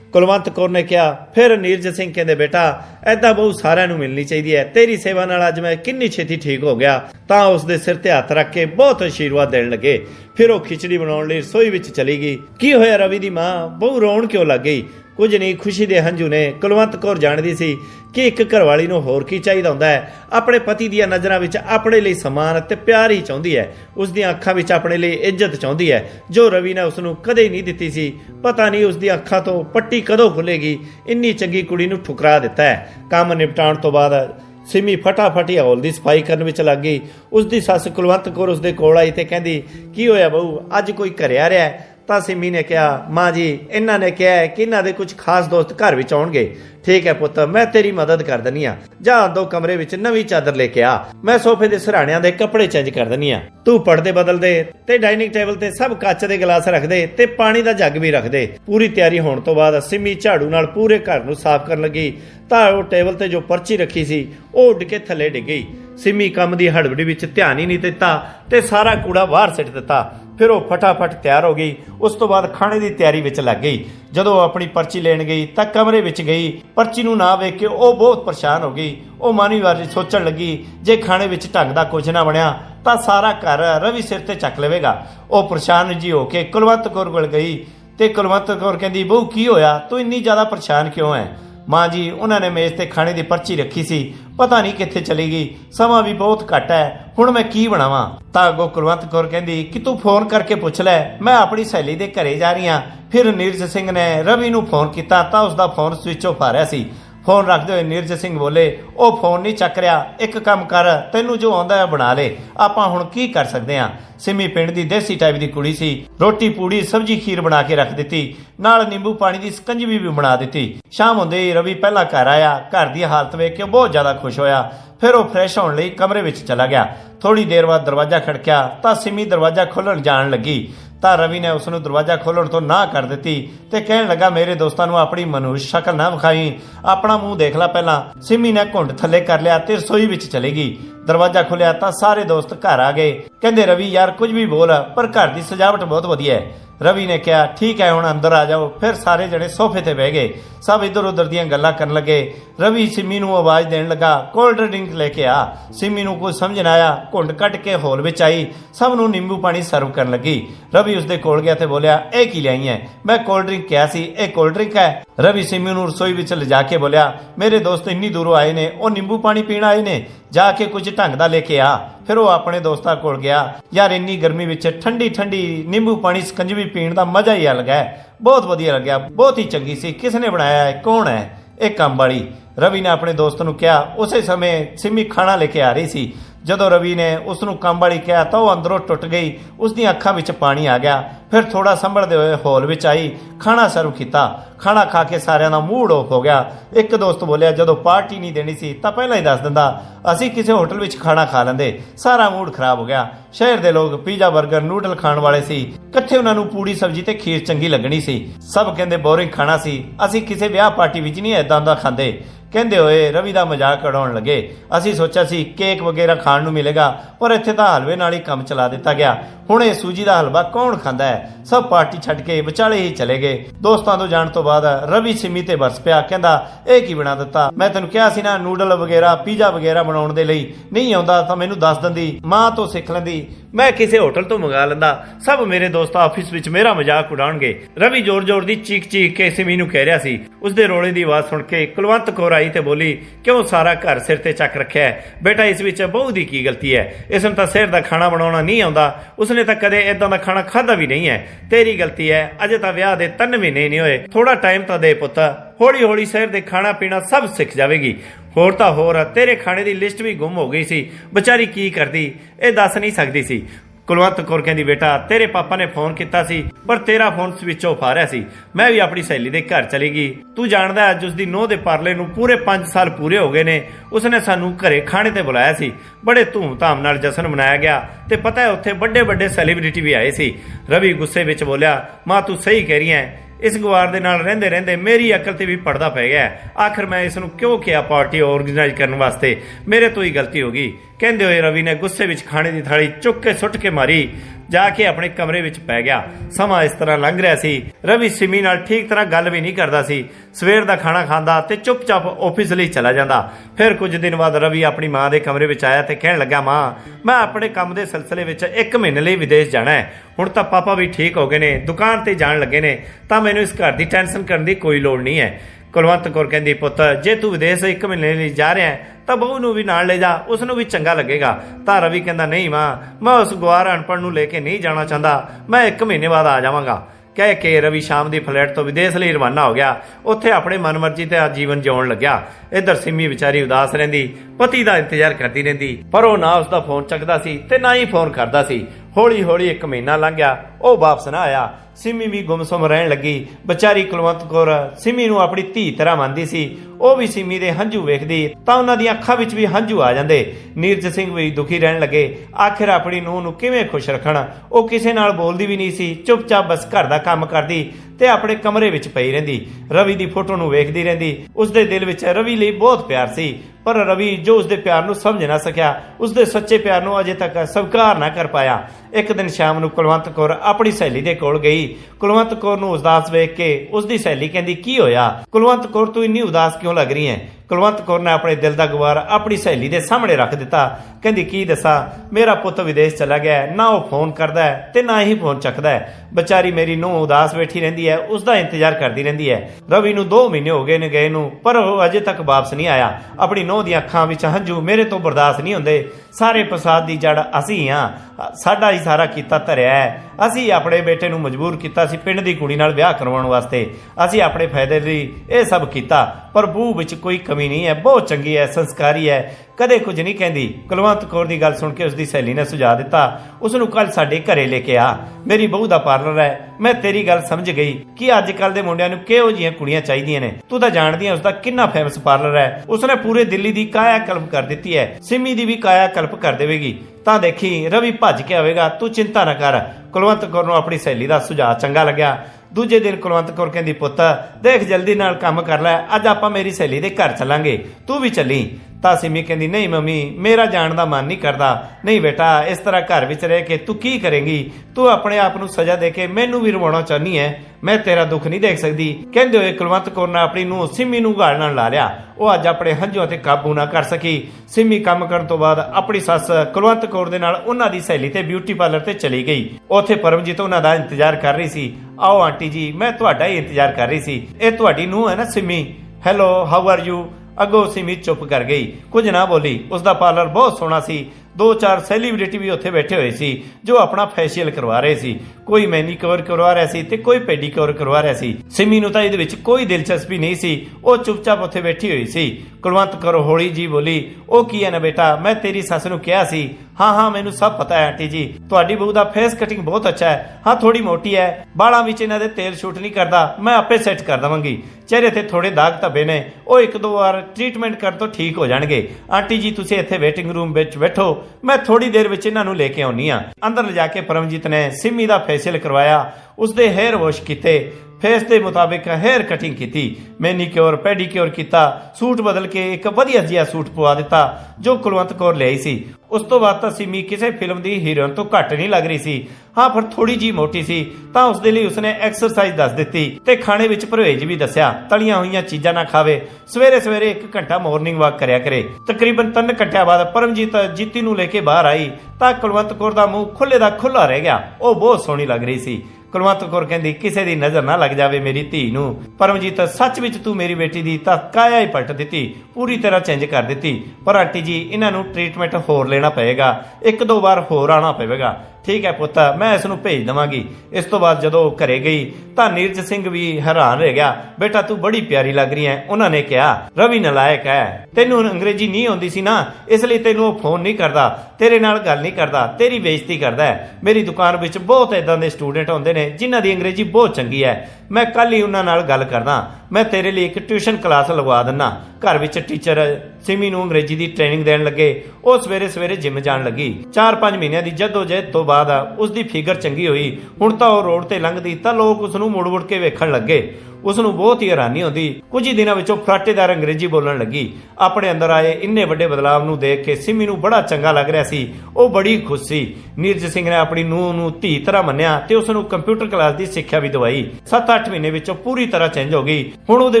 ਕੁਲਵੰਤ ਕੌਰ ਨੇ ਕਿਹਾ, ਫਿਰ ਨੀਰਜ ਸਿੰਘ ਕਹਿੰਦੇ, ਬੇਟਾ ਐਦਾਂ ਬਹੁ ਸਾਰਿਆਂ ਨੂੰ ਮਿਲਣੀ ਚਾਹੀਦੀ ਹੈ। ਤੇਰੀ ਸੇਵਾ ਨਾਲ ਅੱਜ ਮੈਂ ਕਿੰਨੀ ਛੇਤੀ ਠੀਕ ਹੋ ਗਿਆ। ਤਾਂ ਉਸ ਦੇ ਸਿਰ ਤੇ ਹੱਥ ਰੱਖ ਕੇ ਬਹੁਤ ਅਸ਼ੀਰਵਾਦ ਦੇਣ ਲੱਗੇ। ਫਿਰ ਉਹ ਖਿਚੜੀ ਬਣਾਉਣ ਲਈ ਰਸੋਈ ਵਿੱਚ ਚਲੀ ਗਈ। ਕੀ ਹੋਇਆ ਰਵੀ ਦੀ ਮਾਂ? ਬਹੁ ਰੋਣ ਕਿਉਂ ਲੱਗ ਗਈ? ਕੁਝ ਨਹੀਂ ਖੁਸ਼ੀ ਦੇ ਹੰਝੂ ਨੇ ਕੁਲਵੰਤ ਕੌਰ ਜਾਣਦੀ ਸੀ ਕਿ ਇੱਕ ਘਰਵਾਲੀ ਨੂੰ ਹੋਰ ਕੀ ਚਾਹੀਦਾ ਹੁੰਦਾ ਹੈ। ਆਪਣੇ ਪਤੀ ਦੀਆਂ ਨਜ਼ਰਾਂ ਵਿੱਚ ਆਪਣੇ ਲਈ ਸਮਾਨ ਅਤੇ ਪਿਆਰ ਹੀ ਚਾਹੁੰਦੀ ਹੈ। ਉਸ ਦੀਆਂ ਅੱਖਾਂ ਵਿੱਚ ਆਪਣੇ ਲਈ ਇੱਜ਼ਤ ਚਾਹੁੰਦੀ ਹੈ। ਜੋ ਰਵੀ ਨੇ ਉਸ ਨੂੰ ਕਦੇ ਨਹੀਂ ਦਿੱਤੀ ਸੀ, ਪਤਾ ਨਹੀਂ ਉਸ ਦੀਆਂ ਅੱਖਾਂ ਤੋਂ ਪੱਟੀ ਕਦੋਂ ਖੁੱਲੇਗੀ ਇੰਨੀ ਚੰਗੀ ਕੁੜੀ ਨੂੰ ਠੁਕਰਾ ਦਿੱਤਾ ਹੈ। ਕੰਮ ਨਿਪਟਾਉਣ ਤੋਂ ਬਾਅਦ ਸਿਮੀ ਫਟਾਫਟ ਹੀ ਹਾਲ ਦੀ ਸਫ਼ਾਈ ਕਰਨ ਵਿੱਚ ਲੱਗ ਗਈ। ਉਸ ਦੀ ਸੱਸ ਕੁਲਵੰਤ ਕੌਰ ਉਸ ਦੇ ਕੋਲ ਆਈ ਤੇ ਕਹਿੰਦੀ, ਕੀ ਹੋਇਆ ਬਹੂ? ਅੱਜ ਕੋਈ ਘਰਿਆ ਰਿਹਾ ਤਾਂ ਸਿਮੀ ਨੇ ਕਿਹਾ, ਮਾਂ ਜੀ, ਇਹਨਾਂ ਨੇ ਕਿਹਾ ਕਿ ਇਹਨਾਂ ਦੇ ਕੁਝ ਖਾਸ ਦੋਸਤ ਘਰ ਵਿੱਚ ਆਉਣਗੇ। ਠੀਕ ਹੈ ਪੁੱਤ, ਮੈਂ ਤੇਰੀ ਮਦਦ ਕਰ ਦਨੀ ਆ ਜਾ ਦੋ ਕਮਰੇ ਵਿੱਚ ਨਵੀਂ ਚਾਦਰ ਲੈ ਕੇ ਆ। ਮੈਂ ਸੋਫੇ ਦੇ ਸਰਾਣਿਆਂ ਦੇ ਕੱਪੜੇ ਚੇਂਜ ਕਰ ਦਨੀ ਆ ਤੂੰ ਪਰਦੇ ਬਦਲ ਦੇ ਤੇ ਡਾਈਨਿੰਗ ਟੇਬਲ ਤੇ ਸਭ ਕੱਚ ਦੇ ਗਲਾਸ ਰੱਖ ਦੇ ਤੇ ਪਾਣੀ ਦਾ ਜੱਗ ਵੀ ਰੱਖ ਦੇ। ਪੂਰੀ ਤਿਆਰੀ ਹੋਣ ਤੋਂ ਬਾਅਦ ਸਿਮੀ ਝਾੜੂ ਨਾਲ ਪੂਰੇ ਘਰ ਨੂੰ ਸਾਫ਼ ਕਰਨ ਲੱਗੀ। ਤਾਂ ਉਹ ਟੇਬਲ ਤੇ ਜੋ ਪਰਚੀ ਰੱਖੀ ਸੀ, ਉਹ ਉੱਡ ਕੇ ਥੱਲੇ ਡਿੱਗ ਗਈ। ਸਿੰਮੀ ਕੰਮ ਦੀ ਹੜਬੜੀ ਵਿੱਚ ਧਿਆਨ ਹੀ ਨਹੀਂ ਦਿੱਤਾ ਤੇ ਸਾਰਾ ਕੂੜਾ ਬਾਹਰ ਸਿੱਟ ਦਿੱਤਾ। ਫਿਰ ਉਹ ਫਟਾਫਟ ਤਿਆਰ ਹੋ ਗਈ। ਉਸ ਤੋਂ ਬਾਅਦ ਖਾਣੇ ਦੀ ਤਿਆਰੀ ਵਿੱਚ ਲੱਗ ਗਈ। ਜਦੋਂ ਉਹ ਆਪਣੀ ਪਰਚੀ ਲੈਣ ਗਈ ਤਾਂ ਕਮਰੇ ਵਿੱਚ ਗਈ। ਪਰਚੀ ਨੂੰ ਨਾ ਵੇਖ ਕੇ ਉਹ ਬਹੁਤ ਪਰੇਸ਼ਾਨ ਹੋ ਗਈ। ਉਹ ਮਾਨੀ ਵਾਰੀ ਸੋਚਣ ਲੱਗੀ, ਜੇ ਖਾਣੇ ਵਿੱਚ ਢੰਗ ਦਾ ਕੁਝ ਨਾ ਬਣਿਆ, ਤਾਂ ਸਾਰਾ ਘਰ ਰਵੀ ਸਿਰ ਤੇ ਚੱਕ ਲਵੇਗਾ। ਉਹ ਪਰੇਸ਼ਾਨ ਜੀ ਹੋ ਕੇ ਕੁਲਵੰਤ ਕੌਰ ਕੋਲ ਗਈ ਤੇ ਕੁਲਵੰਤ ਕੌਰ ਕਹਿੰਦੀ, ਬਹੂ, ਕੀ ਹੋਇਆ? ਤੂੰ ਇੰਨੀ ਜ਼ਿਆਦਾ ਪਰੇਸ਼ਾਨ ਕਿਉਂ ਹੈ ਮਾਂ ਜੀ, ਉਹਨਾਂ ਨੇ ਮੇਜ਼ ਤੇ ਖਾਣੇ ਦੀ ਪਰਚੀ ਰੱਖੀ ਸੀ। ਪਤਾ ਨਹੀਂ ਕਿੱਥੇ ਚਲੀ ਗਈ। ਸਮਾਂ ਵੀ ਬਹੁਤ ਘੱਟ ਹੈ। ਹੁਣ ਮੈਂ ਕੀ ਬਣਾਵਾਂ? ਤਾਂ ਅੱਗੋਂ ਕੁਲਵੰਤ ਕੌਰ ਕਹਿੰਦੀ, ਕਿ ਤੂੰ ਫੋਨ ਕਰਕੇ ਪੁੱਛ ਲੈ। ਮੈਂ ਆਪਣੀ ਸਹੇਲੀ ਦੇ ਘਰੇ ਜਾ ਰਹੀ ਹਾਂ। ਫਿਰ ਨੀਰਜ ਸਿੰਘ ਨੇ ਰਵੀ ਨੂੰ ਫੋਨ ਕੀਤਾ ਤਾਂ ਉਸ ਦਾ ਫੋਨ ਸਵਿਚ ਆਫ ਆ ਰਿਹਾ ਸੀ। ਫੋਨ ਰੱਖਦੇ ਹੋਏ ਨੀਰਜ ਸਿੰਘ ਬੋਲੇ, ਉਹ ਫੋਨ ਨਹੀਂ ਚੱਕ ਰਿਹਾ, ਇੱਕ ਕੰਮ ਕਰ, ਤੈਨੂੰ ਜੋ ਆਉਂਦਾ ਹੈ ਬਣਾ ਲੈ। ਆਪਾਂ ਹੁਣ ਕੀ ਕਰ ਸਕਦੇ ਹਾਂ? ਸਿਮੀ ਪਿੰਡ ਦੀ ਦੇਸੀ ਟਾਈਪ ਦੀ ਕੁੜੀ ਸੀ, ਰੋਟੀ, ਪੂੜੀ, ਸਬਜੀ, ਖੀਰ ਬਣਾ ਕੇ ਰੱਖ ਦਿੱਤੀ, ਨਾਲ ਨਿੰਬੂ ਪਾਣੀ ਦੀ ਸਕੰਜਵੀ ਵੀ ਬਣਾ ਦਿੱਤੀ। ਸ਼ਾਮ ਹੁੰਦੇ ਹੀ ਰਵੀ ਪਹਿਲਾਂ ਘਰ ਆਇਆ, ਘਰ ਦੀ ਹਾਲਤ ਵੇਖ ਕੇ ਬਹੁਤ ਜ਼ਿਆਦਾ ਖੁਸ਼ ਹੋਇਆ। ਫਿਰ ਉਹ ਫਰੈਸ਼ ਹੋਣ ਲਈ ਕਮਰੇ ਵਿੱਚ ਚਲਾ ਗਿਆ। ਥੋੜੀ ਦੇਰ ਬਾਅਦ ਦਰਵਾਜ਼ਾ ਖੜਕਿਆ ਤਾਂ ਸਿਮੀ ਦਰਵਾਜ਼ਾ ਖੋਲਣ ਜਾਣ ਲੱਗੀ। ਤਾਂ ਰਵੀ ਨੇ ਉਸ ਨੂੰ ਦਰਵਾਜ਼ਾ ਖੋਲਣ ਤੋਂ ਨਾ ਕਰ ਦਿੱਤੀ ਤੇ ਕਹਿਣ ਲੱਗਾ, ਮੇਰੇ ਦੋਸਤਾਂ ਨੂੰ ਆਪਣੀ ਮਨੂਸ਼ ਸ਼ਕਲ ਨਾ ਵਿਖਾਈ। ਆਪਣਾ ਮੂੰਹ ਦੇਖ ਲੈ ਪਹਿਲਾਂ। ਸਿੰਮੀ ਨੇ ਘੁੰਡ ਥੱਲੇ ਕਰ ਲਿਆ ਤੇ ਰਸੋਈ ਵਿੱਚ ਚਲੇ ਗਈ। ਦਰਵਾਜ਼ਾ ਖੁੱਲਿਆ ਤਾਂ ਸਾਰੇ ਦੋਸਤ ਘਰ ਆ ਗਏ। ਕਹਿੰਦੇ, ਰਵੀ ਯਾਰ, ਕੁਝ ਵੀ ਬੋਲ, ਪਰ ਘਰ ਦੀ ਸਜਾਵਟ ਬਹੁਤ ਵਧੀਆ ਹੈ। ਰਵੀ ਨੇ ਕਿਹਾ, ਠੀਕ ਹੈ, ਹੁਣ ਅੰਦਰ ਆ ਜਾਓ। ਫਿਰ ਸਾਰੇ ਜਣੇ ਸੋਫੇ ਤੇ ਬਹਿ ਗਏ। ਸਭ ਇਧਰ ਉਧਰ ਦੀਆਂ ਗੱਲਾਂ ਕਰਨ ਲੱਗੇ। ਰਵੀ ਸਿੰਮੀ ਨੂੰ ਆਵਾਜ਼ ਦੇਣ ਲੱਗਾ, ਕੋਲਡ ਡਰਿੰਕ ਲੈ ਕੇ ਆ। ਸਿੰਮੀ ਨੂੰ ਕੋਈ ਸਮਝ ਨਾ ਆਇਆ। ਘੁੰਡ ਕੱਟ ਕੇ ਹੋਲ ਵਿੱਚ ਆਈ। ਸਭ ਨੂੰ ਨਿੰਬੂ ਪਾਣੀ ਸਰਵ ਕਰਨ ਲੱਗੀ। ਰਵੀ ਉਸਦੇ ਕੋਲ ਗਿਆ ਤੇ ਬੋਲਿਆ, ਇਹ ਕੀ ਲਿਆਈ ਹੈ ਮੈਂ ਕੋਲਡ ਡਰਿੰਕ ਕਿਹਾ ਸੀ, ਇਹ ਕੋਲਡ ਡਰਿੰਕ ਹੈ। ਰਵੀ ਸਿੰਮੀ ਨੂੰ ਰਸੋਈ ਵਿੱਚ ਲਿਜਾ ਕੇ ਬੋਲਿਆ, ਮੇਰੇ ਦੋਸਤ ਇੰਨੀ ਦੂਰੋਂ ਆਏ ਨੇ, ਉਹ ਨਿੰਬੂ ਪਾਣੀ ਪੀਣ ਆਏ ਨੇ। ਜਾ ਕੇ ਕੁਝ ਢੰਗ ਦਾ ਲੈ ਕੇ ਆ। ਫਿਰ ਉਹ ਆਪਣੇ ਦੋਸਤਾਂ ਕੋਲ ਗਿਆ। ਯਾਰ, ਇੰਨੀ ਗਰਮੀ ਵਿੱਚ ਠੰਡੀ ਠੰਡੀ ਨਿੰਬੂ ਪਾਣੀ ਸਕੰਜਵੀ ਪੀਣ ਦਾ ਮਜ਼ਾ ਹੀ ਅਲੱਗ ਹੈ। ਬਹੁਤ ਵਧੀਆ ਲੱਗਿਆ। ਬਹੁਤ ਹੀ ਚੰਗੀ ਸੀ। ਕਿਸ ਨੇ ਬਣਾਇਆ ਹੈ? ਕੌਣ ਹੈ? ਇਹ ਕੰਮ ਵਾਲੀ। ਰਵੀ ਨੇ ਆਪਣੇ ਦੋਸਤ ਨੂੰ ਕਿਹਾ, ਉਸੇ ਸਮੇਂ ਸਿੰਮੀ ਖਾਣਾ ਲੈ ਕੇ ਆ ਰਹੀ ਸੀ। ਜਦੋਂ ਰਵੀ ਨੇ ਉਸ ਨੂੰ ਕੰਮ ਵਾਲੀ ਕਿਹਾ ਤਾਂ ਉਹ ਅੰਦਰੋਂ ਟੁੱਟ ਗਈ। ਉਸ ਦੀਆਂ ਅੱਖਾਂ ਵਿੱਚ ਪਾਣੀ ਆ ਗਿਆ। ਫਿਰ ਥੋੜਾ ਸੰਭਲਦੇ ਹੋਏ ਹਾਲ ਵਿੱਚ ਆਈ, ਖਾਣਾ ਸਰਵ ਕੀਤਾ। ਖਾਣਾ ਖਾ ਕੇ ਸਾਰਿਆਂ ਦਾ ਮੂਡ ਆਫ ਹੋ ਗਿਆ। ਇੱਕ ਦੋਸਤ ਬੋਲਿਆ, ਜਦੋਂ ਪਾਰਟੀ ਨਹੀਂ ਦੇਣੀ ਸੀ ਤਾਂ ਪਹਿਲਾਂ ਹੀ ਦੱਸ ਦਿੰਦਾ, ਅਸੀਂ ਕਿਸੇ ਹੋਟਲ ਵਿੱਚ ਖਾਣਾ ਖਾ ਲੈਂਦੇ। ਸਾਰਾ ਮੂਡ ਖਰਾਬ ਹੋ ਗਿਆ। ਸ਼ਹਿਰ ਦੇ ਲੋਕ ਪੀਜ਼ਾ 버ਗਰ ਨੂਡਲ ਖਾਣ ਵਾਲੇ ਸੀ। ਇਕੱਠੇ ਉਹਨਾਂ ਨੂੰ ਪੂੜੀ ਸਬਜ਼ੀ ਤੇ ਖੀਰ ਚੰਗੀ ਲੱਗਣੀ ਸੀ। ਸਭ ਕਹਿੰਦੇ, ਬੋਰਿੰਗ ਖਾਣਾ ਸੀ। ਅਸੀਂ ਕਿਸੇ ਵਿਆਹ ਪਾਰਟੀ ਵਿੱਚ ਨਹੀਂ ਐਦਾਂ ਦਾ ਖਾਂਦੇ। ਕਹਿੰਦੇ ਹੋਏ ਰਵੀ ਦਾ ਮਜ਼ਾਕ ਉਡਾਉਣ ਲੱਗੇ। ਅਸੀਂ ਸੋਚਿਆ ਸੀ ਕੇਕ ਵਗੈਰਾ ਖਾਣ ਨੂੰ ਮਿਲੇਗਾ, ਪਰ ਇੱਥੇ ਤਾਂ ਹਲਵੇ ਨਾਲ ਹੀ ਕੰਮ ਚਲਾ ਦਿੱਤਾ ਗਿਆ। ਹੁਣ ਇਹ ਸੂਜੀ ਦਾ ਹਲਵਾ ਕੌਣ ਖਾਂਦਾ ਹੈ? ਸਭ ਪਾਰਟੀ ਛੱਡ ਕੇ ਵਿਚਾਲੇ ਹੀ ਚਲੇ ਗਏ। ਦੋਸਤਾਂ ਤੋਂ ਜਾਣ ਤੋਂ ਬਾਅਦ ਰਵੀ ਸਿਮੀ ਤੇ ਵਰਸ ਪਿਆ, ਕਹਿੰਦਾ, ਇਹ ਕੀ ਬਣਾ ਦਿੱਤਾ? ਮੈਂ ਤੈਨੂੰ ਕਿਹਾ ਸੀ ਨਾ, ਨੂਡਲ ਵਗੈਰਾ, ਪੀਜ਼ਾ ਵਗੈਰਾ ਬਣਾਉਣ ਦੇ ਲਈ। ਨਹੀਂ ਆਉਂਦਾ ਤਾਂ ਮੈਨੂੰ ਦੱਸ ਦਿੰਦੀ। ਮਾਂ ਤੋਂ ਸਿੱਖ ਲੈਂਦੀ। ਮੈਂ ਕਿਸੇ ਹੋਟਲ ਤੋਂ ਮੰਗਾ ਲੈਂਦਾ। ਸਭ ਮੇਰੇ ਦੋਸਤ ਆਫਿਸ ਵਿੱਚ ਮੇਰਾ ਮਜ਼ਾਕ ਉਡਾਉਣਗੇ। ਰਵੀ ਜ਼ੋਰ-ਜ਼ੋਰ ਦੀ ਚੀਕ-ਚੀਕ ਕੇ ਸਿਮੀ ਨੂੰ ਕਹਿ ਰਿਹਾ ਸੀ। ਉਸਦੇ ਰੋਲੇ ਦੀ ਆਵਾਜ਼ ਸੁਣ ਕੇ ਕੁਲਵੰਤ ਕੌਰ ਆਈ ਤੇ ਬੋਲੀ, ਕਿਉਂ ਸਾਰਾ ਘਰ ਸਿਰ ਤੇ ਚੱਕ ਰੱਖਿਆ ਹੈ? ਬੇਟਾ, ਇਸ ਵਿੱਚ ਬਹੁ ਦੀ ਕੀ ਗਲਤੀ ਹੈ? ਇਸ ਨੂੰ ਤਾਂ ਸਿਰ ਦਾ ਖਾਣਾ ਬਣਾਉਣਾ ਨਹੀਂ ਆਉਂਦਾ। ਉਸਨੇ ਤਾਂ ਕਦੇ ਇਦਾਂ ਦਾ ਖਾਣਾ ਖਾਦਾ ਵੀ ਨਹੀਂ ਹੈ। ਤੇਰੀ ਗਲਤੀ ਹੈ। ਅਜੇ ਤਾਂ ਵਿਆਹ ਦੇ 3 ਮਹੀਨੇ ਨਹੀਂ ਹੋਏ। ਥੋੜਾ ਟਾਈਮ ਤਾਂ ਦੇ ਪੁੱਤ। ਹੌਲੀ ਹੌਲੀ ਸਿਰ ਦੇ ਖਾਣਾ ਪੀਣਾ ਸਭ ਸਿੱਖ ਜਾਵੇਗੀ। ਹੋਰ ਤਾਂ ਹੋਰ, ਤੇਰੇ ਖਾਣੇ ਦੀ ਲਿਸਟ ਵੀ ਗੁੰਮ ਹੋ ਗਈ ਸੀ। ਵਿਚਾਰੀ ਕੀ ਕਰਦੀ? ਇਹ ਦੱਸ ਨਹੀਂ ਸਕਦੀ ਸੀ। ਕੁਲਵੰਤ ਕੌਰ ਕਹਿੰਦੀ, ਬੇਟਾ, ਤੇਰੇ ਪਾਪਾ ਨੇ ਫੋਨ ਕੀਤਾ ਸੀ, ਪਰ ਤੇਰਾ ਫੋਨ ਸਵਿਚ ਆਫ ਆ ਰਿਹਾ ਸੀ। ਮੈਂ ਵੀ ਆਪਣੀ ਸਹੇਲੀ ਦੇ ਘਰ ਚਲੀ ਗਈ। ਤੂੰ ਜਾਣਦਾ ਅੱਜ ਉਸ ਦੀ ਨੋਹ ਦੇ ਪਰਲੇ ਨੂੰ ਪੂਰੇ 5 ਸਾਲ ਪੂਰੇ ਹੋ ਗਏ ਨੇ। ਉਸਨੇ ਸਾਨੂੰ ਘਰੇ ਖਾਣੇ ਤੇ ਬੁਲਾਇਆ ਸੀ। ਬੜੇ ਧੂਮ-ਧਾਮ ਨਾਲ ਜਸ਼ਨ ਮਨਾਇਆ ਗਿਆ ਤੇ ਪਤਾ ਹੈ, ਉੱਥੇ ਵੱਡੇ ਵੱਡੇ ਸੈਲੀਬ੍ਰਿਟੀ ਵੀ ਆਏ ਸੀ। ਰਵੀ ਗੁੱਸੇ ਵਿੱਚ ਬੋਲਿਆ, ਮਾਂ, ਤੂੰ ਸਹੀ ਕਹਿ ਰਹੀ ਹੈ। ਇਸ ਗਵਾਰ ਦੇ ਨਾਲ ਰਹਿੰਦੇ ਰਹਿੰਦੇ ਮੇਰੀ ਅਕਲ ਤੇ ਵੀ ਪੜਦਾ ਪੈ ਗਿਆ ਹੈ। ਆਖਰ ਮੈਂ ਇਸ ਨੂੰ ਕਿਉਂ ਕਿਹਾ ਪਾਰਟੀ ਆਰਗੇਨਾਈਜ਼ ਕਰਨ ਵਾਸਤੇ ਮੇਰੇ ਤੋਂ ਹੀ ਗਲਤੀ ਹੋ ਗਈ ਕਹਿੰਦੇ ਹੋਏ ਰਵੀ ਨੇ ਗੁੱਸੇ ਵਿੱਚ ਖਾਣੇ ਦੀ ਥਾਲੀ ਚੁੱਕ ਕੇ ਸੁੱਟ ਕੇ ਮਾਰੀ, ਜਾ ਕੇ ਆਪਣੇ ਕਮਰੇ ਵਿੱਚ ਪੈ ਗਿਆ। ਸਮਾਂ ਇਸ ਤਰ੍ਹਾਂ ਲੰਘ ਰਿਹਾ ਸੀ। ਰਵੀ ਸਿਮੀ ਨਾਲ ਠੀਕ ਤਰ੍ਹਾਂ ਗੱਲ ਵੀ ਨਹੀਂ ਕਰਦਾ ਸੀ। ਸਵੇਰ ਦਾ ਖਾਣਾ ਖਾਂਦਾ ਤੇ ਚੁੱਪਚਾਪ ਆਫਿਸ ਲਈ ਚਲਾ ਜਾਂਦਾ। ਫਿਰ ਕੁਝ ਦਿਨ ਬਾਅਦ ਰਵੀ ਆਪਣੀ ਮਾਂ ਦੇ ਕਮਰੇ ਵਿੱਚ ਆਇਆ ਤੇ ਕਹਿਣ ਲੱਗਾ, ਮਾਂ, ਮੈਂ ਆਪਣੇ ਕੰਮ ਦੇ ਸਿਲਸਿਲੇ ਵਿੱਚ 1 ਮਹੀਨੇ ਲਈ ਵਿਦੇਸ਼ ਜਾਣਾ ਹੈ। ਹੁਣ ਤਾਂ ਪਾਪਾ ਵੀ ਠੀਕ ਹੋ ਗਏ ਨੇ, ਦੁਕਾਨ ਤੇ ਜਾਣ ਲੱਗੇ ਨੇ, ਤਾਂ ਮੈਨੂੰ ਇਸ ਘਰ ਦੀ ਟੈਨਸ਼ਨ ਕਰਨ ਦੀ ਕੋਈ ਲੋੜ ਨਹੀਂ ਹੈ। ਕੁਲਵੰਤ ਕੌਰ ਕਹਿੰਦੀ, ਪੁੱਤ, ਜੇ ਤੂੰ ਵਿਦੇਸ਼ ਇੱਕ ਮਹੀਨੇ ਲਈ ਜਾ ਰਿਹਾ ਹੈ, ਤਾਂ ਬਹੂ ਨੂੰ ਵੀ ਨਾਲ ਲੈ ਜਾ, ਉਸ ਨੂੰ ਵੀ ਚੰਗਾ ਲੱਗੇਗਾ। ਤਾਂ ਰਵੀ ਕਹਿੰਦਾ, ਨਹੀਂ ਮਾਂ, ਮੈਂ ਉਸ ਗਵਾਰ ਅਨਪੜ੍ਹ ਨੂੰ ਲੈ ਕੇ ਨਹੀਂ ਜਾਣਾ ਚਾਹੁੰਦਾ, ਮੈਂ ਇੱਕ ਮਹੀਨੇ ਬਾਅਦ ਆ ਜਾਵਾਂਗਾ। ਕਹਿ ਕੇ ਰਵੀ ਸ਼ਾਮ ਦੀ ਫਲੈਟ ਤੋਂ ਵਿਦੇਸ਼ ਲਈ ਰਵਾਨਾ ਹੋ ਗਿਆ। ਉੱਥੇ ਆਪਣੇ ਮਨਮਰਜ਼ੀ ਤੇ ਜੀਵਨ ਜਿਉਣ ਲੱਗਿਆ। ਇੱਧਰ ਸਿੰਮੀ ਵਿਚਾਰੀ ਉਦਾਸ ਰਹਿੰਦੀ, ਪਤੀ ਦਾ ਇੰਤਜ਼ਾਰ ਕਰਦੀ ਰਹਿੰਦੀ, ਪਰ ਉਹ ਨਾ ਉਸ ਦਾ ਫੋਨ ਚੱਕਦਾ ਸੀ ਤੇ ਨਾ ਹੀ ਫੋਨ ਕਰਦਾ ਸੀ। ਹੌਲੀ ਹੌਲੀ ਇੱਕ ਮਹੀਨਾ ਲੰਘ ਗਿਆ, ਉਹ ਵਾਪਸ ਨਾ ਆਇਆ। ਸਿਮੀ ਵੀ ਗੁੰਮਸੁੰਮ ਰਹਿਣ ਲੱਗੀ। ਵਿਚਾਰੀ ਕੁਲਵੰਤ ਕੌਰ ਸਿਮੀ ਨੂੰ ਆਪਣੀ ਧੀ ਤਰ੍ਹਾਂ ਮੰਨਦੀ ਸੀ। ਉਹ ਵੀ ਸਿਮੀ ਦੇ ਹੰਝੂ ਵੇਖਦੀ, ਤਾਂ ਉਹਨਾਂ ਦੀਆਂ ਅੱਖਾਂ ਵਿੱਚ ਵੀ ਹੰਝੂ ਆ ਜਾਂਦੇ। ਨੀਰਜ ਸਿੰਘ ਵੀ ਦੁਖੀ ਰਹਿਣ ਲੱਗੇ। ਆਖਿਰ ਆਪਣੀ ਨੂੰਹ ਨੂੰ ਕਿਵੇਂ ਖੁਸ਼ ਰੱਖਣ? ਉਹ ਕਿਸੇ ਨਾਲ ਬੋਲਦੀ ਵੀ ਨਹੀਂ ਸੀ, ਚੁੱਪਚਾਪ ਬਸ ਘਰ ਦਾ ਕੰਮ ਕਰਦੀ ਤੇ ਆਪਣੇ ਕਮਰੇ ਵਿੱਚ ਪਈ ਰਹਿੰਦੀ। ਰਵੀ ਦੀ ਫੋਟੋ ਨੂੰ ਵੇਖਦੀ ਰਹਿੰਦੀ। ਉਸਦੇ ਦਿਲ ਵਿੱਚ ਰਵੀ ਲਈ ਬਹੁਤ ਪਿਆਰ ਸੀ। ਪਰ ਰਵੀ ਜੋ ਉਸਦੇ ਪਿਆਰ ਨੂੰ ਸਮਝ ਨਾ ਸਕਿਆ, ਉਸਦੇ ਸੱਚੇ ਪਿਆਰ ਨੂੰ ਅਜੇ ਤੱਕ ਸਵੀਕਾਰ ਨਾ ਕਰ ਪਾਇਆ। ਇੱਕ ਦਿਨ ਸ਼ਾਮ ਨੂੰ ਕੁਲਵੰਤ ਕੌਰ ਆਪਣੀ ਸਹੇਲੀ ਦੇ ਕੋਲ ਗਈ। ਕੁਲਵੰਤ ਕੌਰ ਨੂੰ ਉਦਾਸ ਵੇਖ ਕੇ ਉਸਦੀ ਸਹੇਲੀ ਕਹਿੰਦੀ, ਕੀ ਹੋਇਆ? ਕੁਲਵੰਤ ਕੌਰ, ਤੂੰ ਇੰਨੀ ਉਦਾਸ ਕਿਉਂ ਲੱਗ ਰਹੀ ਹੈ? ਕੁਲਵੰਤ ਕੌਰ ਨੇ ਆਪਣੇ ਦਿਲ ਦਾ ਗੁਵਾਰ ਆਪਣੀ ਸਹੇਲੀ ਦੇ ਸਾਹਮਣੇ ਰੱਖ ਦਿੱਤਾ। ਕਹਿੰਦੀ, ਕੀ ਦੱਸਾਂ? ਮੇਰਾ ਪੁੱਤ ਵਿਦੇਸ਼ ਚਲਾ ਗਿਆ ਨਾ ਉਹ ਫੋਨ ਕਰਦਾ ਹੈ ਤੇ ਨਾ ਹੀ ਫੋਨ ਚੱਕਦਾ ਹੈ। ਵਿਚਾਰੀ ਮੇਰੀ ਨੂੰਹ ਉਦਾਸ ਬੈਠੀ ਰਹਿੰਦੀ ਹੈ, ਉਸ ਦਾ ਇੰਤਜ਼ਾਰ ਕਰਦੀ ਰਹਿੰਦੀ ਹੈ। ਰਵੀ ਨੂੰ 2 ਮਹੀਨੇ ਹੋ ਗਏ ਨੇ ਗਏ ਨੂੰ, ਪਰ ਉਹ ਅਜੇ ਤੱਕ ਵਾਪਸ ਨਹੀਂ ਆਇਆ। ਆਪਣੀ ਨੂੰਹ ਦੀਆਂ ਅੱਖਾਂ ਵਿੱਚ ਹੰਝੂ ਮੇਰੇ ਤੋਂ ਬਰਦਾਸ਼ਤ ਨਹੀਂ ਹੁੰਦੇ। ਸਾਰੇ ਪ੍ਰਸਾਦ ਦੀ ਜੜ ਅਸੀਂ ਹਾਂ। ਸਾਡਾ ਹੀ ਸਾਰਾ ਕੀਤਾ ਧਰਿਆ ਹੈ। ਅਸੀਂ ਆਪਣੇ ਬੇਟੇ ਨੂੰ ਮਜਬੂਰ ਕੀਤਾ ਸੀ ਪਿੰਡ ਦੀ ਕੁੜੀ ਨਾਲ ਵਿਆਹ ਕਰਵਾਉਣ ਵਾਸਤੇ। ਅਸੀਂ ਆਪਣੇ ਫਾਇਦੇ ਲਈ ਇਹ ਸਭ ਕੀਤਾ, ਪਰ ਬੂ ਵਿੱਚ ਕੋਈ ਕਮੀ ਨਹੀਂ ਹੈ, ਬਹੁਤ ਚੰਗੀ ਹੈ, ਸੰਸਕਾਰੀ ਹੈ। ਕਦੇ ਕੁਝ ਨਹੀਂ ਕਹਿੰਦੀ। ਕੁਲਵੰਤ ਕੌਰ ਦੀ ਗੱਲ ਸੁਣ ਕੇ ਉਸ ਦੀ ਸਹੇਲੀ ਨੇ ਸੁਝਾ ਦਿੱਤਾ ਉਸ ਨੂੰ ਕੱਲ ਸਾਡੇ ਘਰੇ ਲੈ ਕੇ ਆ। ਮੇਰੀ ਬਹੂ ਦਾ ਪਾਰਲਰ ਹੈ। ਮੈਂ ਤੇਰੀ ਗੱਲ ਸਮਝ ਗਈ ਕਿ ਅੱਜ ਕੱਲ ਦੇ ਮੁੰਡਿਆਂ ਨੂੰ ਕਿਹੋ ਜੀਆਂ ਕੁੜੀਆਂ ਚਾਹੀਦੀਆਂ ਨੇ। ਤੂੰ ਤਾਂ ਜਾਣਦੀ ਹੈ ਉਸ ਦਾ ਕਿੰਨਾ ਫੇਮਸ ਪਾਰਲਰ ਹੈ। ਉਸਨੇ ਪੂਰੇ ਦਿੱਲੀ ਦੀ ਕਾਇਆ ਕਲਪ ਕਰ ਦਿੱਤੀ ਹੈ। ਸਿਮੀ ਦੀ ਵੀ ਕਾਇਆ ਕਲਪ ਕਰ ਦੇਵੇਗੀ। ਤਾਂ ਦੇਖੀ, ਰਵੀ ਭੱਜ ਕੇ ਆਵੇਗਾ। ਤੂੰ ਚਿੰਤਾ ਨਾ ਕਰ। ਕੁਲਵੰਤ ਕੌਰ ਨੂੰ ਆਪਣੀ ਸਹੇਲੀ ਦਾ ਸੁਝਾਅ ਚੰਗਾ ਲੱਗਿਆ। ਦੂਜੇ ਦਿਨ ਕੁਲਵੰਤ ਕੌਰ ਕਹਿੰਦੀ, ਪੁੱਤ, ਦੇਖ ਜਲਦੀ ਨਾਲ ਕੰਮ ਕਰ ਲੈ, ਅੱਜ ਆਪਾਂ ਮੇਰੀ ਸਹੇਲੀ ਦੇ ਘਰ ਚੱਲਾਂਗੇ, ਤੂੰ ਵੀ ਚੱਲੀ। ਤਾਂ ਸਿਮੀ ਕਹਿੰਦੀ, ਨਹੀਂ ਮੰਮੀ, ਮੇਰਾ ਜਾਣ ਦਾ ਮਨ ਨਹੀਂ ਕਰਦਾ। ਨਹੀਂ ਬੇਟਾ, ਇਸ ਤਰ੍ਹਾਂ ਘਰ ਵਿੱਚ ਰਹਿ ਕੇ ਤੂੰ ਕੀ ਕਰੇਂਗੀ? ਤੂੰ ਆਪਣੇ ਆਪ ਨੂੰ ਸਜ਼ਾ ਦੇ ਕੇ ਮੈਨੂੰ ਵੀ ਰਵਾਉਣਾ ਚਾਹਨੀ ਹੈ ਮੈਂ ਤੇਰਾ ਦੁੱਖ ਨਹੀਂ ਦੇਖ ਸਕਦੀ। ਕਹਿੰਦੇ ਹੋਏ ਕੁਲਵੰਤ ਕੌਰ ਨੇ ਆਪਣੀ ਨੂੰ ਸਿਮੀ ਨੂੰ ਗਾਲ ਲਾ ਲਿਆ। ਉਹ ਅੱਜ ਆਪਣੇ ਹੰਝੂਆਂ ਤੇ ਕਾਬੂ ਨਾ ਕਰ ਸਕੀ। ਸਿਮੀ ਕੰਮ ਕਰਨ ਤੋਂ ਬਾਅਦ ਆਪਣੀ ਸੱਸ ਕੁਲਵੰਤ ਕੌਰ ਦੇ ਨਾਲ ਉਹਨਾਂ ਦੀ ਸਹੇਲੀ ਤੇ ਬਿਊਟੀ ਪਾਰਲਰ ਤੇ ਚਲੀ ਗਈ। ਉੱਥੇ ਪਰਮਜੀਤ ਉਹਨਾਂ ਦਾ ਇੰਤਜ਼ਾਰ ਕਰ ਰਹੀ ਸੀ। ਆਓ ਆਂਟੀ ਜੀ, ਮੈਂ ਤੁਹਾਡਾ ਹੀ ਇੰਤਜ਼ਾਰ ਕਰ ਰਹੀ ਸੀ। ਇਹ ਤੁਹਾਡੀ ਨੂੰ ਹੈ ਨਾ Simi? Hello how are you ਅੱਗੋਂ ਸਿਮੀ ਚੁੱਪ ਕਰ ਗਈ। ਕੁਝ ਨਾ ਬੋਲੀ ਉਸ ਦਾ ਪਾਰਲਰ ਬਹੁਤ ਸੋਹਣਾ ਸੀ। ਦੋ ਚਾਰ ਸੈਲੀਬ੍ਰਿਟੀ ਵੀ ਉੱਥੇ ਬੈਠੇ ਹੋਏ ਸੀ, ਜੋ ਆਪਣਾ ਫੇਸ਼ੀਅਲ ਕਰਵਾ ਰਹੇ ਸੀ। ਕੋਈ ਮੈਨੀ ਕਵਰ ਕਰਵਾ ਰਿਹਾ ਸੀ ਤੇ ਕੋਈ ਪੈਡੀਕਿਉਰ ਕਰਵਾ ਰਿਹਾ ਸੀ। ਸਿਮੀ ਨੂੰ ਤਾਂ ਇਹਦੇ ਵਿੱਚ ਕੋਈ ਦਿਲਚਸਪੀ ਨਹੀਂ ਸੀ। ਉਹ ਚੁੱਪਚਾਪ ਉੱਥੇ ਬੈਠੀ ਹੋਈ ਸੀ। ਕੁਲਵੰਤ ਕੌਰ ਹੌਲੀ ਜੀ ਬੋਲੀ, ਉਹ ਕੀ ਹੈ ਨਾ ਬੇਟਾ? ਮੈਂ ਤੇਰੀ ਸੱਸ ਨੂੰ ਕਿਹਾ ਸੀ। ਹਾਂ ਹਾਂ, ਮੈਨੂੰ ਸਭ ਪਤਾ ਹੈ ਆਂਟੀ ਜੀ। ਤੁਹਾਡੀ ਬਹੂ ਦਾ ਫੇਸ ਕਟਿੰਗ ਬਹੁਤ ਅੱਛਾ ਹੈ। ਹਾਂ ਥੋੜੀ ਮੋਟੀ ਹੈ। ਬਾਲਾਂ ਵਿੱਚ ਇਹਨਾਂ ਦੇ ਤੇਲ ਸ਼ੂਟ ਨਹੀਂ ਕਰਦਾ। ਮੈਂ ਆਪੇ ਸੈੱਟ ਕਰ ਦਵਾਂਗੀ। ਚਿਹਰੇ ਤੇ ਥੋੜੇ ਦਾਗ ਧੱਬੇ ਨੇ। ਉਹ ਇੱਕ ਦੋ ਵਾਰ ਟ੍ਰੀਟਮੈਂਟ ਕਰਨ ਤੋਂ ਠੀਕ ਹੋ ਜਾਣਗੇ। ਆਂਟੀ ਜੀ, ਤੁਸੀਂ ਇੱਥੇ ਵੇਟਿੰਗ ਰੂਮ ਵਿੱਚ ਬੈਠੋ। ਮੈਂ ਥੋੜੀ ਦੇਰ ਵਿੱਚ ਇਹਨਾਂ ਨੂੰ ਲੈ ਕੇ ਆਉਣੀ ਆ ਅੰਦਰ ਲਿਜਾ ਕੇ ਪਰਮਜੀਤ ਨੇ ਸਿੰਮੀ ਦਾ ਫੇਸ ਫੇਸ਼ੀਅਲ ਕਰਵਾਇਆ ਉਸਦੇ ਹੈਅਰ ਵਾਸ਼ ਕੀਤੇ। ਫੇਸ ਦੇ ਮੁਤਾਬਿਕ ਹੇਅਰ ਕਟਿੰਗ ਕੀਤੀ। ਮੈਨੀਕਿਉਰ ਪੈਡੀਕਿਉਰ ਕੀਤਾ। ਸੂਟ ਬਦਲ ਕੇ ਇੱਕ ਵਧੀਆ ਜਿਹਾ ਸੂਟ ਪਵਾ ਦਿੱਤਾ, ਜੋ ਕੁਲਵੰਤ ਕੌਰ ਲਈ ਸੀ। ਉਸ ਤੋਂ ਬਾਅਦ ਤਾਂ ਸਿਮੀ ਕਿਸੇ ਫਿਲਮ ਦੀ ਹੀਰੋਇਨ ਤੋਂ ਘੱਟ ਨਹੀਂ ਲੱਗ ਰਹੀ ਸੀ। ਹਾਂ, ਪਰ ਥੋੜੀ ਜੀ ਮੋਟੀ ਸੀ, ਤਾਂ ਉਸ ਦੇ ਲਈ ਉਸਨੇ ਐਕਸਰਸਾਈਜ਼ ਦੱਸ ਦਿੱਤੀ ਤੇ ਖਾਣੇ ਵਿੱਚ ਪਰਹੇਜ਼ ਵੀ ਦੱਸਿਆ। ਤਲੀਆਂ ਹੋਈਆਂ ਚੀਜ਼ਾਂ ਨਾ ਖਾਵੇ ਸਵੇਰੇ ਸਵੇਰੇ 1 ਘੰਟਾ ਮਾਰਨਿੰਗ ਵਾਕ ਕਰਿਆ ਕਰੇ। ਤਕਰੀਬਨ 3 ਘੰਟਿਆਂ ਬਾਅਦ ਪਰਮਜੀਤ ਜੀਤੀ ਨੂੰ ਲੈ ਕੇ ਬਾਹਰ ਆਈ, ਤਾਂ ਕੁਲਵੰਤ ਕੌਰ ਦਾ ਮੂੰਹ ਖੁੱਲੇ ਦਾ ਖੁੱਲਾ ਰਹਿ ਗਿਆ। ਉਹ ਬਹੁਤ ਸੋਹਣੀ ਲੱਗ ਰਹੀ ਸੀ। ਕੁਲਵੰਤ ਕੌਰ ਕਹਿੰਦੀ, ਕਿਸੇ ਦੀ ਨਜ਼ਰ ਨਾ ਲੱਗ ਜਾਵੇ ਮੇਰੀ ਧੀ ਨੂੰ। ਪਰਮਜੀਤ, ਸੱਚ ਵਿੱਚ ਤੂੰ ਮੇਰੀ ਬੇਟੀ ਦੀ ਤਾਂ ਕਾਇਆ ਹੀ ਪਲਟ ਦਿੱਤੀ, ਪੂਰੀ ਤਰ੍ਹਾਂ ਚੇਂਜ ਕਰ ਦਿੱਤੀ। ਪਰ ਆਂਟੀ ਜੀ, ਇਹਨਾਂ ਨੂੰ ਟ੍ਰੀਟਮੈਂਟ ਹੋਰ ਲੈਣਾ ਪਏਗਾ, ਇੱਕ ਦੋ ਵਾਰ ਹੋਰ ਆਣਾ ਪਵੇਗਾ ਠੀਕ ਹੈ ਪੁੱਤ, ਮੈਂ ਇਸ ਨੂੰ ਭੇਜ ਦਵਾਂਗੀ। ਇਸ ਤੋਂ ਬਾਅਦ ਜਦੋਂ ਘਰੇ ਗਈ, ਤਾਂ ਨੀਰਜ ਸਿੰਘ ਵੀ ਹੈਰਾਨ ਰਹਿ ਗਿਆ। ਬੇਟਾ, ਤੂੰ ਬੜੀ ਪਿਆਰੀ ਲੱਗ ਰਹੀ ਹੈ, ਉਹਨਾਂ ਨੇ ਕਿਹਾ, ਰਵੀ ਨਲਾਇਕ ਹੈ। ਤੈਨੂੰ ਅੰਗਰੇਜ਼ੀ ਨਹੀਂ ਆਉਂਦੀ ਸੀ ਨਾ, ਇਸ ਲਈ ਤੈਨੂੰ ਉਹ ਫੋਨ ਨਹੀਂ ਕਰਦਾ, ਤੇਰੇ ਨਾਲ ਗੱਲ ਨਹੀਂ ਕਰਦਾ, ਤੇਰੀ ਬੇਇੱਜ਼ਤੀ ਕਰਦਾ ਹੈ। ਮੇਰੀ ਦੁਕਾਨ ਵਿੱਚ ਬਹੁਤ ਇਦਾਂ ਦੇ ਸਟੂਡੈਂਟ ਹੁੰਦੇ ਨੇ, ਜਿਨ੍ਹਾਂ ਦੀ ਅੰਗਰੇਜ਼ੀ ਬਹੁਤ ਚੰਗੀ ਹੈ। ਮੈਂ ਕੱਲ ਹੀ ਉਹਨਾਂ ਨਾਲ ਗੱਲ ਕਰਦਾ। ਮੈਂ ਤੇਰੇ ਲਈ ਇੱਕ ਟਿਊਸ਼ਨ ਕਲਾਸ ਲਗਵਾ ਦਿੰਨਾ ਘਰ ਵਿੱਚ ਟੀਚਰ ਸਿਮੀ ਨੂੰ ਅੰਗਰੇਜ਼ੀ ਦੀ ਟ੍ਰੇਨਿੰਗ ਦੇਣ ਲੱਗੇ। ਉਹ ਸਵੇਰੇ ਸਵੇਰੇ ਜਿਮ ਜਾਣ ਲੱਗੀ। 4-5 ਮਹੀਨਿਆਂ ਦੀ ਜਦੋਜਹਿਦ ਤੋਂ ਬਾਅਦ ਉਸ ਦੀ ਫਿਗਰ ਚੰਗੀ ਹੋਈ। ਹੁਣ ਤਾਂ ਉਹ ਰੋਡ ਤੇ ਲੰਘਦੀ ਤਾਂ ਲੋਕ ਉਸ ਨੂੰ ਮੁੜ-ਮੁੜ ਕੇ ਵੇਖਣ ਲੱਗੇ। ਉਸ ਨੂੰ ਬਹੁਤ ਹੀ ਹੈਰਾਨੀ ਹੁੰਦੀ। ਕੁਝ ਹੀ ਦਿਨਾਂ ਵਿੱਚ ਉਹ ਫਰਾਟੇਦਾਰ ਅੰਗਰੇਜ਼ੀ ਬੋਲਣ ਲੱਗੀ। ਆਪਣੇ ਅੰਦਰ ਆਏ ਇੰਨੇ ਵੱਡੇ ਬਦਲਾਵ ਨੂੰ ਦੇਖ ਕੇ ਸਿਮੀ ਨੂੰ ਬੜਾ ਚੰਗਾ ਲੱਗ ਰਿਹਾ ਸੀ। ਉਹ ਬੜੀ ਖੁਸ਼ ਸੀ। ਨੀਰਜ ਸਿੰਘ ਨੇ ਆਪਣੀ ਨੂੰਹ ਨੂੰ ਧੀ ਤਰ੍ਹਾਂ ਮੰਨਿਆ ਤੇ ਉਸ ਨੂੰ ਕੰਪਿਊਟਰ ਕਲਾਸ ਦੀ ਸਿੱਖਿਆ ਵੀ ਦਵਾਈ। 7-8 ਮਹੀਨੇ ਵਿੱਚ ਉਹ ਪੂਰੀ ਤਰ੍ਹਾਂ ਚੇਂਜ ਹੋ ਗਈ। ਹੁਣ ਉਹਦੇ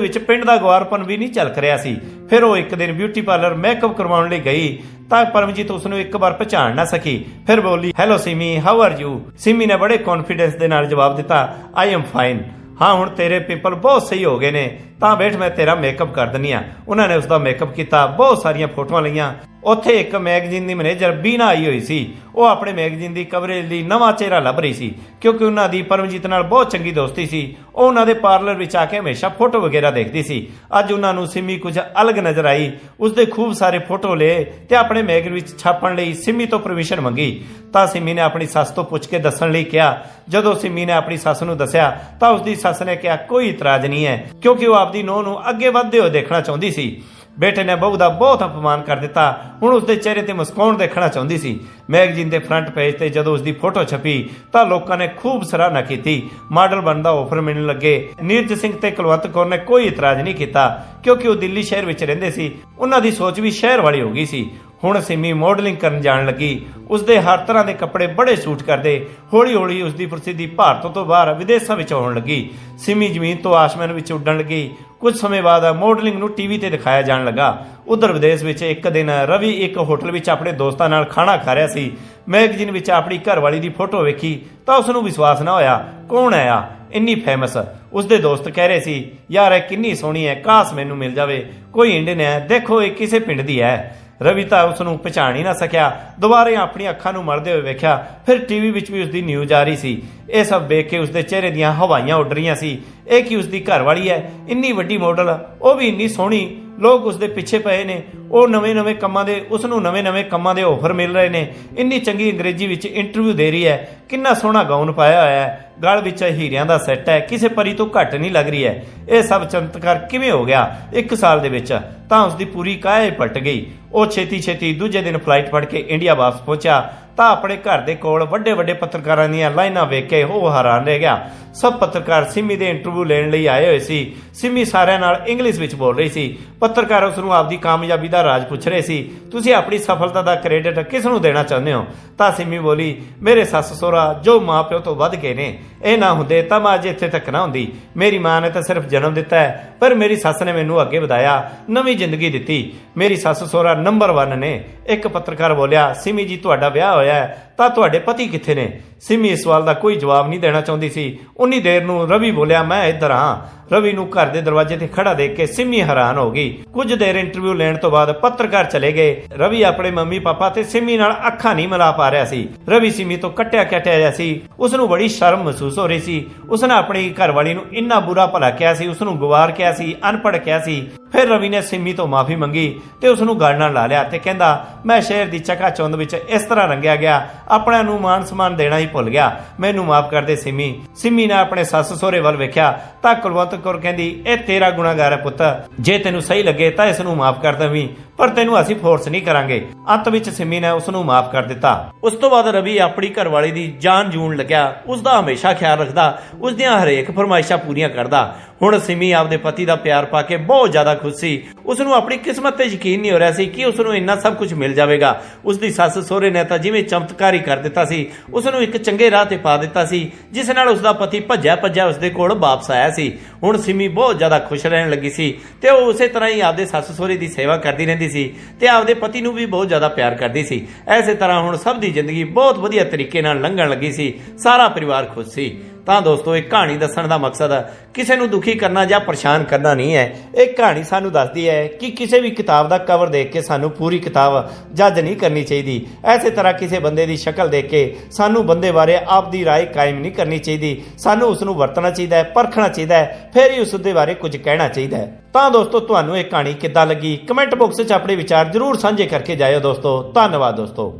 ਵਿੱਚ ਪਿੰਡ ਦਾ ਗਵਾਰਪਨ ਵੀ ਨਹੀਂ ਝਲਕ ਰਿਹਾ ਸੀ। ਫਿਰ ਉਹ ਇੱਕ ਦਿਨ ਬਿਊਟੀ ਪਾਰਲਰ ਮੇਕਅਪ ਕਰਵਾਉਣ ਲਈ ਗਈ ਤਾਂ ਪਰਮਜੀਤ ਉਸ ਨੂੰ ਇੱਕ ਵਾਰ ਪਛਾਣ ਨਾ ਸਕੀ। ਫਿਰ ਬੋਲੀ, hello Simi how are you Simi ਨੇ ਬੜੇ ਕੌਨਫੀਡੈਂਸ ਦੇ ਨਾਲ ਜਵਾਬ ਦਿੱਤਾ ਆਈ ਐਮ ਫਾਈਨ ਹਾਂ, ਹੁਣ ਤੇਰੇ ਪਿੰਪਲ ਬਹੁਤ ਸਹੀ ਹੋ ਗਏ ਨੇ। ਤਾਂ ਬੈਠ, ਮੈਂ ਤੇਰਾ ਮੇਕਅਪ ਕਰ ਦਿੰਨੀ ਆ ਉਹਨਾਂ ਨੇ ਉਸ ਦਾ ਮੇਕਅਪ ਕੀਤਾ, ਬਹੁਤ ਸਾਰੀਆਂ ਫੋਟੋਆਂ ਲਈਆਂ। ਉੱਥੇ ਇੱਕ ਮੈਗਜ਼ੀਨ ਦੀ ਮੈਨੇਜਰ ਬੀਨਾ ਆਈ ਹੋਈ ਸੀ। ਉਹ ਆਪਣੇ ਮੈਗਜ਼ੀਨ ਦੀ ਕਵਰੇਜ ਲਈ ਨਵਾਂ ਚਿਹਰਾ ਲੱਭ ਰਹੀ ਸੀ, ਕਿਉਂਕਿ ਉਹਨਾਂ ਦੀ ਪਰਮਜੀਤ ਨਾਲ ਬਹੁਤ ਚੰਗੀ ਦੋਸਤੀ ਸੀ। ਉਹ ਉਹਨਾਂ ਦੇ ਪਾਰਲਰ ਵਿੱਚ ਆ ਕੇ ਹਮੇਸ਼ਾ ਫੋਟੋ ਵਗੈਰਾ ਦੇਖਦੀ ਸੀ। ਅੱਜ ਉਹਨਾਂ ਨੂੰ ਸਿੰਮੀ ਕੁਝ ਅਲੱਗ ਨਜ਼ਰ ਆਈ। ਉਸਦੇ ਖੂਬ ਸਾਰੇ ਫੋਟੋ ਲਏ ਤੇ ਆਪਣੇ ਮੈਗਜ਼ੀਨ ਵਿੱਚ ਛਾਪਣ ਲਈ ਸਿੰਮੀ ਤੋਂ ਪਰਮਿਸ਼ਨ ਮੰਗੀ। ਤਾਂ ਸਿੰਮੀ ਨੇ ਆਪਣੀ ਸੱਸ ਤੋਂ ਪੁੱਛ ਕੇ ਦੱਸਣ ਲਈ ਕਿਹਾ, ਜਦੋਂ ਸਿੰਮੀ ਨੇ ਆਪਣੀ ਸੱਸ ਨੂੰ ਦੱਸਿਆ, ਤਾਂ ਉਸਦੀ ਸੱਸ ਨੇ ਕਿਹਾ, ਕੋਈ ਇਤਰਾਜ਼ ਨਹੀਂ ਹੈ, ਕਿਉਂਕਿ ਉਹ ਆਪਦੀ ਨੂੰਹ ਨੂੰ ਅੱਗੇ ਵਧਦੇ ਹੋਏ ਦੇਖਣਾ ਚਾਹੁੰਦੀ ਸੀ। ਬੇਟੇ ਨੇ ਬਹੂ ਦਾ ਬਹੁਤ ਅਪਮਾਨ ਕਰ ਦਿੱਤਾ। ਹੁਣ ਉਸਦੇ ਚਿਹਰੇ ਤੇ ਮੁਸਕਾਨ ਦੇਖਣਾ ਚਾਹੁੰਦੀ ਸੀ। ਮੈਗਜ਼ੀਨ ਦੇ ਫਰੰਟ ਪੇਜ ਤੇ ਜਦੋਂ ਉਸਦੀ ਫੋਟੋ ਛਪੀ, ਤਾਂ ਲੋਕਾਂ ਨੇ ਖੂਬ ਸਰਾਹਨਾ ਕੀਤੀ। ਮਾਡਲ ਬਣਨ ਦਾ ਆਫਰ ਮਿਲਣ ਲੱਗੇ। ਨੀਰਜ ਸਿੰਘ ਤੇ ਕੁਲਵੰਤ ਕੌਰ ਨੇ ਕੋਈ ਇਤਰਾਜ਼ ਨਹੀਂ ਕੀਤਾ, ਕਿਉਂਕਿ ਉਹ ਦਿੱਲੀ ਸ਼ਹਿਰ ਵਿੱਚ ਰਹਿੰਦੇ ਸੀ। ਉਹਨਾਂ ਦੀ ਸੋਚ ਵੀ ਸ਼ਹਿਰ ਵਾਲੀ ਹੋ ਗਈ ਸੀ। ਹੁਣ ਸਿੰਮੀ ਮਾਡਲਿੰਗ ਕਰਨ ਜਾਣ ਲੱਗੀ। ਉਸਦੇ ਹਰ ਤਰ੍ਹਾਂ ਦੇ ਕੱਪੜੇ ਬੜੇ ਸੂਟ ਕਰਦੇ। ਹੌਲੀ ਹੌਲੀ ਉਸਦੀ ਪ੍ਰਸਿੱਧੀ ਭਾਰਤ ਤੋਂ ਬਾਹਰ ਵਿਦੇਸ਼ਾਂ ਵਿੱਚ ਹੋਣ ਲੱਗੀ। ਸਿੰਮੀ ਜ਼ਮੀਨ ਤੋਂ ਆਸਮਾਨ ਵਿੱਚ ਉੱਡਣ ਲੱਗੀ। ਕੁਝ ਸਮੇਂ ਬਾਅਦ ਮਾਡਲਿੰਗ ਨੂੰ ਟੀਵੀ ਤੇ ਦਿਖਾਇਆ ਜਾਣ ਲੱਗਾ। ਉਧਰ ਵਿਦੇਸ਼ ਵਿੱਚ ਇੱਕ ਦਿਨ ਰਵੀ ਇੱਕ ਹੋਟਲ ਵਿੱਚ ਆਪਣੇ ਦੋਸਤਾਂ ਨਾਲ ਖਾਣਾ ਖਾ ਰਿਹਾ ਸੀ। ਮੈਗਜ਼ੀਨ ਵਿੱਚ ਆਪਣੀ ਘਰਵਾਲੀ ਦੀ ਫੋਟੋ ਵੇਖੀ ਤਾਂ ਉਸ ਨੂੰ ਵਿਸ਼ਵਾਸ ਨਾ ਹੋਇਆ, ਕੌਣ ਹੈ ਆ? ਇੰਨੀ ਫੇਮਸ ਉਸਦੇ ਦੋਸਤ ਕਹਿ ਰਹੇ ਸੀ, ਯਾਰ, ਇਹ ਕਿੰਨੀ ਸੋਹਣੀ ਹੈ, ਕਾਸ਼ ਮੈਨੂੰ ਮਿਲ ਜਾਵੇ। ਕੋਈ ਇੰਡੀਅਨ ਹੈ, ਦੇਖੋ ਇਹ ਕਿਸੇ ਪਿੰਡ ਦੀ ਹੈ। ਰਵੀ ਤਾਂ ਉਸ ਨੂੰ ਪਛਾਣ ਹੀ ਨਾ ਸਕਿਆ। ਦੁਬਾਰੇ ਆਪਣੀਆਂ ਅੱਖਾਂ ਨੂੰ ਮਰਦੇ ਹੋਏ ਵੇਖਿਆ, ਫਿਰ ਟੀਵੀ ਵਿੱਚ ਵੀ ਉਸਦੀ ਨਿਊਜ਼ ਆ ਰਹੀ ਸੀ। ਇਹ ਸਭ ਵੇਖ ਕੇ ਉਸਦੇ ਚਿਹਰੇ ਦੀਆਂ ਹਵਾਈਆਂ ਉੱਡ ਰਹੀਆਂ ਸੀ। ਇਹ ਕੀ ਉਸਦੀ ਘਰਵਾਲੀ ਹੈ? ਇੰਨੀ ਵੱਡੀ ਮਾਡਲ ਉਹ ਵੀ ਇੰਨੀ ਸੋਹਣੀ। ਲੋਕ ਉਸਦੇ ਪਿੱਛੇ ਪਏ ਨੇ। ਉਹ ਨਵੇਂ-ਨਵੇਂ ਕੰਮਾਂ ਦੇ ਉਸ ਨੂੰ ਨਵੇਂ-ਨਵੇਂ ਕੰਮਾਂ ਦੇ ਆਫਰ ਮਿਲ ਰਹੇ ਨੇ। ਇੰਨੀ ਚੰਗੀ ਅੰਗਰੇਜ਼ੀ ਵਿੱਚ ਇੰਟਰਵਿਊ ਦੇ ਰਹੀ ਹੈ। ਕਿੰਨਾ ਸੋਹਣਾ ਗਾਊਨ ਪਾਇਆ ਹੋਇਆ ਹੈ। ਗਲ ਵਿੱਚ ਹੀਰਿਆਂ ਦਾ ਸੈੱਟ ਹੈ, ਕਿਸੇ ਪਰੀ ਤੋਂ ਘੱਟ ਨਹੀਂ ਲੱਗ ਰਹੀ ਹੈ। ਇਹ ਸਭ ਚਮਤਕਾਰ ਕਿਵੇਂ ਹੋ ਗਿਆ? ਇੱਕ ਸਾਲ ਦੇ ਵਿੱਚ ਤਾਂ ਉਸਦੀ ਪੂਰੀ ਕਾਇਆ ਹੀ ਗਈ। ਉਹ ਛੇਤੀ-ਛੇਤੀ ਦੂਜੇ ਦਿਨ ਫਲਾਈਟ ਫੜ ਕੇ ਇੰਡੀਆ ਵਾਪਸ ਪਹੁੰਚਿਆ। ਤਾਂ ਆਪਣੇ ਘਰ ਦੇ ਕੋਲ ਵੱਡੇ ਵੱਡੇ ਪੱਤਰਕਾਰਾਂ ਦੀਆਂ ਲਾਈਨਾਂ ਵੇਖ ਕੇ ਉਹ ਹੈਰਾਨ ਰਹਿ ਗਿਆ। ਸਭ ਪੱਤਰਕਾਰ ਸਿੰਮੀ ਦੇ ਇੰਟਰਵਿਊ ਲੈਣ ਲਈ ਆਏ ਹੋਏ ਸੀ। ਸਿੰਮੀ ਸਾਰਿਆਂ ਨਾਲ ਇੰਗਲਿਸ਼ ਵਿੱਚ ਬੋਲ ਰਹੀ ਸੀ। ਪੱਤਰਕਾਰ ਉਸ ਨੂੰ ਆਪਦੀ ਕਾਮਯਾਬੀ ਦਾ ਰਾਜ ਪੁੱਛ ਰਹੇ ਸੀ। ਤੁਸੀਂ ਆਪਣੀ ਸਫਲਤਾ ਦਾ ਕ੍ਰੈਡਿਟ ਕਿਸ ਨੂੰ ਦੇਣਾ ਚਾਹੁੰਦੇ ਹੋ? ਤਾਂ ਸਿੰਮੀ ਬੋਲੀ, ਮੇਰੇ ਸੱਸ ਸਹੁਰਾ ਜੋ ਮਾਪਿਓ ਤੋਂ ਵੱਧ ਕੇ ਨੇ ਇਹ ਨਾ ਹੁੰਦੇ ਤਾਂ ਮੈਂ ਅੱਜ ਇੱਥੇ ਤੱਕ ਨਾ ਹੁੰਦੀ। ਮੇਰੀ ਮਾਂ ਨੇ ਤਾਂ ਸਿਰਫ ਜਨਮ ਦਿੱਤਾ ਹੈ, ਪਰ ਮੇਰੀ ਸੱਸ ਨੇ ਮੈਨੂੰ ਅੱਗੇ ਵਧਾਇਆ, ਨਵੀਂ ਜ਼ਿੰਦਗੀ ਦਿੱਤੀ। ਮੇਰੀ ਸੱਸ ਸਹੁਰਾ ਨੰਬਰ 1 ਨੇ। ਇੱਕ ਪੱਤਰਕਾਰ ਬੋਲਿਆ, ਸਿਮੀ ਜੀ, ਤੁਹਾਡਾ ਵਿਆਹ ਹੋਇਆ ਹੈ। ਤਾਂ ਤੁਹਾਡੇ ਪਤੀ ਕਿੱਥੇ ਨੇ? ਸਿਮੀ ਇਸ ਸਵਾਲ ਦਾ ਕੋਈ ਜਵਾਬ ਨਹੀਂ ਦੇਣਾ ਚਾਹੁੰਦੀ ਸੀ। ਉਨੀ ਦੇਰ ਨੂੰ ਰਵੀ ਬੋਲਿਆ, ਮੈਂ ਇੱਧਰ ਹਾਂ। ਰਵੀ ਨੂੰ ਘਰ ਦੇ ਦਰਵਾਜ਼ੇ ਤੇ ਖੜਾ ਦੇਖ ਕੇ ਸਿਮੀ ਹੈਰਾਨ ਹੋ ਗਈ। ਕੁਝ ਦੇਰ ਇੰਟਰਵਿਊ ਲੈਣ ਤੋਂ ਬਾਅਦ ਪੱਤਰਕਾਰ ਚਲੇ ਗਏ। ਰਵੀ ਆਪਣੇ ਮੰਮੀ, ਪਾਪਾ ਤੇ ਸਿਮੀ ਨਾਲ ਅੱਖਾਂ ਨਹੀਂ ਮਿਲਾ ਪਾ ਰਿਹਾ ਸੀ। ਰਵੀ ਸਿਮੀ ਤੋਂ ਕੱਟਿਆ ਕੱਟਿਆ ਜਿਹਾ ਸੀ। ਉਸ ਨੂੰ ਬੜੀ ਸ਼ਰਮ ਮਹਿਸੂਸ ਹੋ ਰਹੀ ਸੀ। ਉਸ ਨੇ ਆਪਣੀ ਘਰਵਾਲੀ ਨੂੰ ਇੰਨਾ ਬੁਰਾ ਭਲਾ ਕਿਹਾ ਸੀ, ਉਸ ਨੂੰ ਗਵਾਰ ਕਿਹਾ ਸੀ, ਅਨਪੜ੍ਹ ਕਿਹਾ ਸੀ। ਫਿਰ ਰਵੀ ਨੇ ਸਿਮੀ ਤੋਂ ਮਾਫੀ ਮੰਗੀ ਤੇ ਉਸ ਨੂੰ ਗੱਲ ਨਾਲ ਲਾ ਲਿਆ ਤੇ ਕਹਿੰਦਾ, ਮੈਂ ਸ਼ਹਿਰ ਦੀ ਚਕਾ ਚੌਂਦ ਵਿੱਚ ਇਸ ਤਰ੍ਹਾਂ ਰੰਗਿਆ ਗਿਆ। ਆਪਣਿਆਂ ਨੂੰ ਮਾਨ ਸਨਮਾਨ ਦੇਣਾ ਹੀ ਭੁੱਲ ਗਿਆ। ਮੈਨੂੰ ਮਾਫ ਕਰ ਦੇ ਸਿਮੀ। ਸਿਮੀ ਨੇ ਆਪਣੇ ਸੱਸ ਸਹੁਰੇ ਵੱਲ ਵੇਖਿਆ ਤਾਂ ਕੁਲਵੰਤ ਕੌਰ ਕਹਿੰਦੀ, ਇਹ ਤੇਰਾ ਗੁਨਾਹਗਾਰ ਹੈ ਪੁੱਤ। ਜੇ ਤੈਨੂੰ ਸਹੀ ਲੱਗੇ ਤਾਂ ਇਸ ਨੂੰ ਮਾਫ ਕਰ ਦੇਵੀਂ, ਪਰ ਤੈਨੂੰ ਅਸੀਂ ਫੋਰਸ ਨਹੀਂ ਕਰਾਂਗੇ। ਅੰਤ ਵਿੱਚ ਸਿਮੀ ਨੇ ਉਸ ਨੂੰ ਮਾਫ ਕਰ ਦਿੱਤਾ। ਉਸ ਤੋਂ ਬਾਅਦ ਰਵੀ ਆਪਣੀ ਘਰਵਾਲੀ ਦੀ ਜਾਨ ਜੂਣ ਲੱਗਿਆ। ਉਸ ਦਾ ਹਮੇਸ਼ਾ ਖਿਆਲ ਰੱਖਦਾ, ਉਸ ਦੀਆਂ ਹਰੇਕ ਫਰਮਾਇਸ਼ਾਂ ਪੂਰੀਆਂ ਕਰਦਾ। ਹੁਣ ਸਿਮੀ ਆਪਦੇ ਪਤੀ ਦਾ ਪਿਆਰ ਪਾ ਕੇ ਬਹੁਤ ਜ਼ਿਆਦਾ ਖੁਸ਼ ਸੀ। ਉਸ ਨੂੰ ਆਪਣੀ ਕਿਸਮਤ ਤੇ ਯਕੀਨ ਨਹੀਂ ਹੋ ਰਿਹਾ ਸੀ ਕਿ ਉਸ ਨੂੰ ਇੰਨਾ ਸਭ ਕੁਝ ਮਿਲ ਜਾਵੇਗਾ। ਉਸ ਦੀ ਸੱਸ ਸਹੁਰੇ ਨੇ ਤਾਂ ਜਿਵੇਂ ਚਮਤਕਾਰੀ ਕਰ ਦਿੱਤਾ ਸੀ। ਉਸ ਨੂੰ ਇੱਕ ਚੰਗੇ ਰਾਹ ਤੇ ਪਾ ਦਿੱਤਾ ਸੀ, ਜਿਸ ਨਾਲ ਉਸ ਦਾ ਪਤੀ ਭੱਜਿਆ ਭੱਜਿਆ ਉਸ ਦੇ ਕੋਲ ਵਾਪਸ ਆਇਆ ਸੀ। ਹੁਣ ਸਿਮੀ ਬਹੁਤ ਜ਼ਿਆਦਾ ਖੁਸ਼ ਰਹਿਣ ਲੱਗੀ ਸੀ ਤੇ ਉਹ ਉਸੇ ਤਰ੍ਹਾਂ ਹੀ ਆਪਦੇ ਸੱਸ ਸਹੁਰੇ ਦੀ ਸੇਵਾ ਕਰਦੀ ਰਹਿੰਦੀ ਸੀ ਤੇ ਆਪਦੇ ਪਤੀ ਨੂੰ ਵੀ ਬਹੁਤ ਜ਼ਿਆਦਾ ਪਿਆਰ ਕਰਦੀ ਸੀ। ਐਸੇ ਤਰ੍ਹਾਂ ਹੁਣ ਸਭ ਦੀ ਜ਼ਿੰਦਗੀ ਬਹੁਤ ਵਧੀਆ ਤਰੀਕੇ ਨਾਲ ਲੰਘਣ ਲੱਗੀ ਸੀ। ਸਾਰਾ ਪਰਿਵਾਰ ਖੁਸ਼ ਸੀ। ਤਾਂ ਦੋਸਤੋ ਇਹ ਕਹਾਣੀ ਦੱਸਣ ਦਾ ਮਕਸਦ ਕਿਸੇ ਨੂੰ ਦੁਖੀ ਕਰਨਾ ਜਾਂ ਪਰੇਸ਼ਾਨ ਕਰਨਾ ਨਹੀਂ ਹੈ ਇਹ ਕਹਾਣੀ ਸਾਨੂੰ ਦੱਸਦੀ ਹੈ ਕਿ ਕਿਸੇ ਵੀ ਕਿਤਾਬ ਦਾ ਕਵਰ ਦੇਖ ਕੇ ਸਾਨੂੰ ਪੂਰੀ ਕਿਤਾਬ ਜੱਜ ਨਹੀਂ ਕਰਨੀ ਚਾਹੀਦੀ ਐਸੇ ਤਰ੍ਹਾਂ ਕਿਸੇ ਬੰਦੇ ਦੀ ਸ਼ਕਲ ਦੇਖ ਕੇ ਸਾਨੂੰ ਬੰਦੇ ਬਾਰੇ ਆਪਦੀ رائے ਕਾਇਮ ਨਹੀਂ ਕਰਨੀ ਚਾਹੀਦੀ ਸਾਨੂੰ ਉਸ ਨੂੰ ਵਰਤਣਾ ਚਾਹੀਦਾ ਹੈ ਪਰਖਣਾ ਚਾਹੀਦਾ ਹੈ ਫਿਰ ਹੀ ਉਸ ਦੇ ਬਾਰੇ ਕੁਝ ਕਹਿਣਾ ਚਾਹੀਦਾ ਹੈ ਤਾਂ ਦੋਸਤੋ ਤੁਹਾਨੂੰ ਇਹ ਕਹਾਣੀ ਕਿੱਦਾਂ ਲੱਗੀ ਕਮੈਂਟ ਬਾਕਸ ਵਿੱਚ ਆਪਣੇ ਵਿਚਾਰ ਜ਼ਰੂਰ ਸਾਂਝੇ ਕਰਕੇ ਜਾਇਓ ਦੋਸਤੋ ਧੰਨਵਾਦ ਦੋਸਤੋ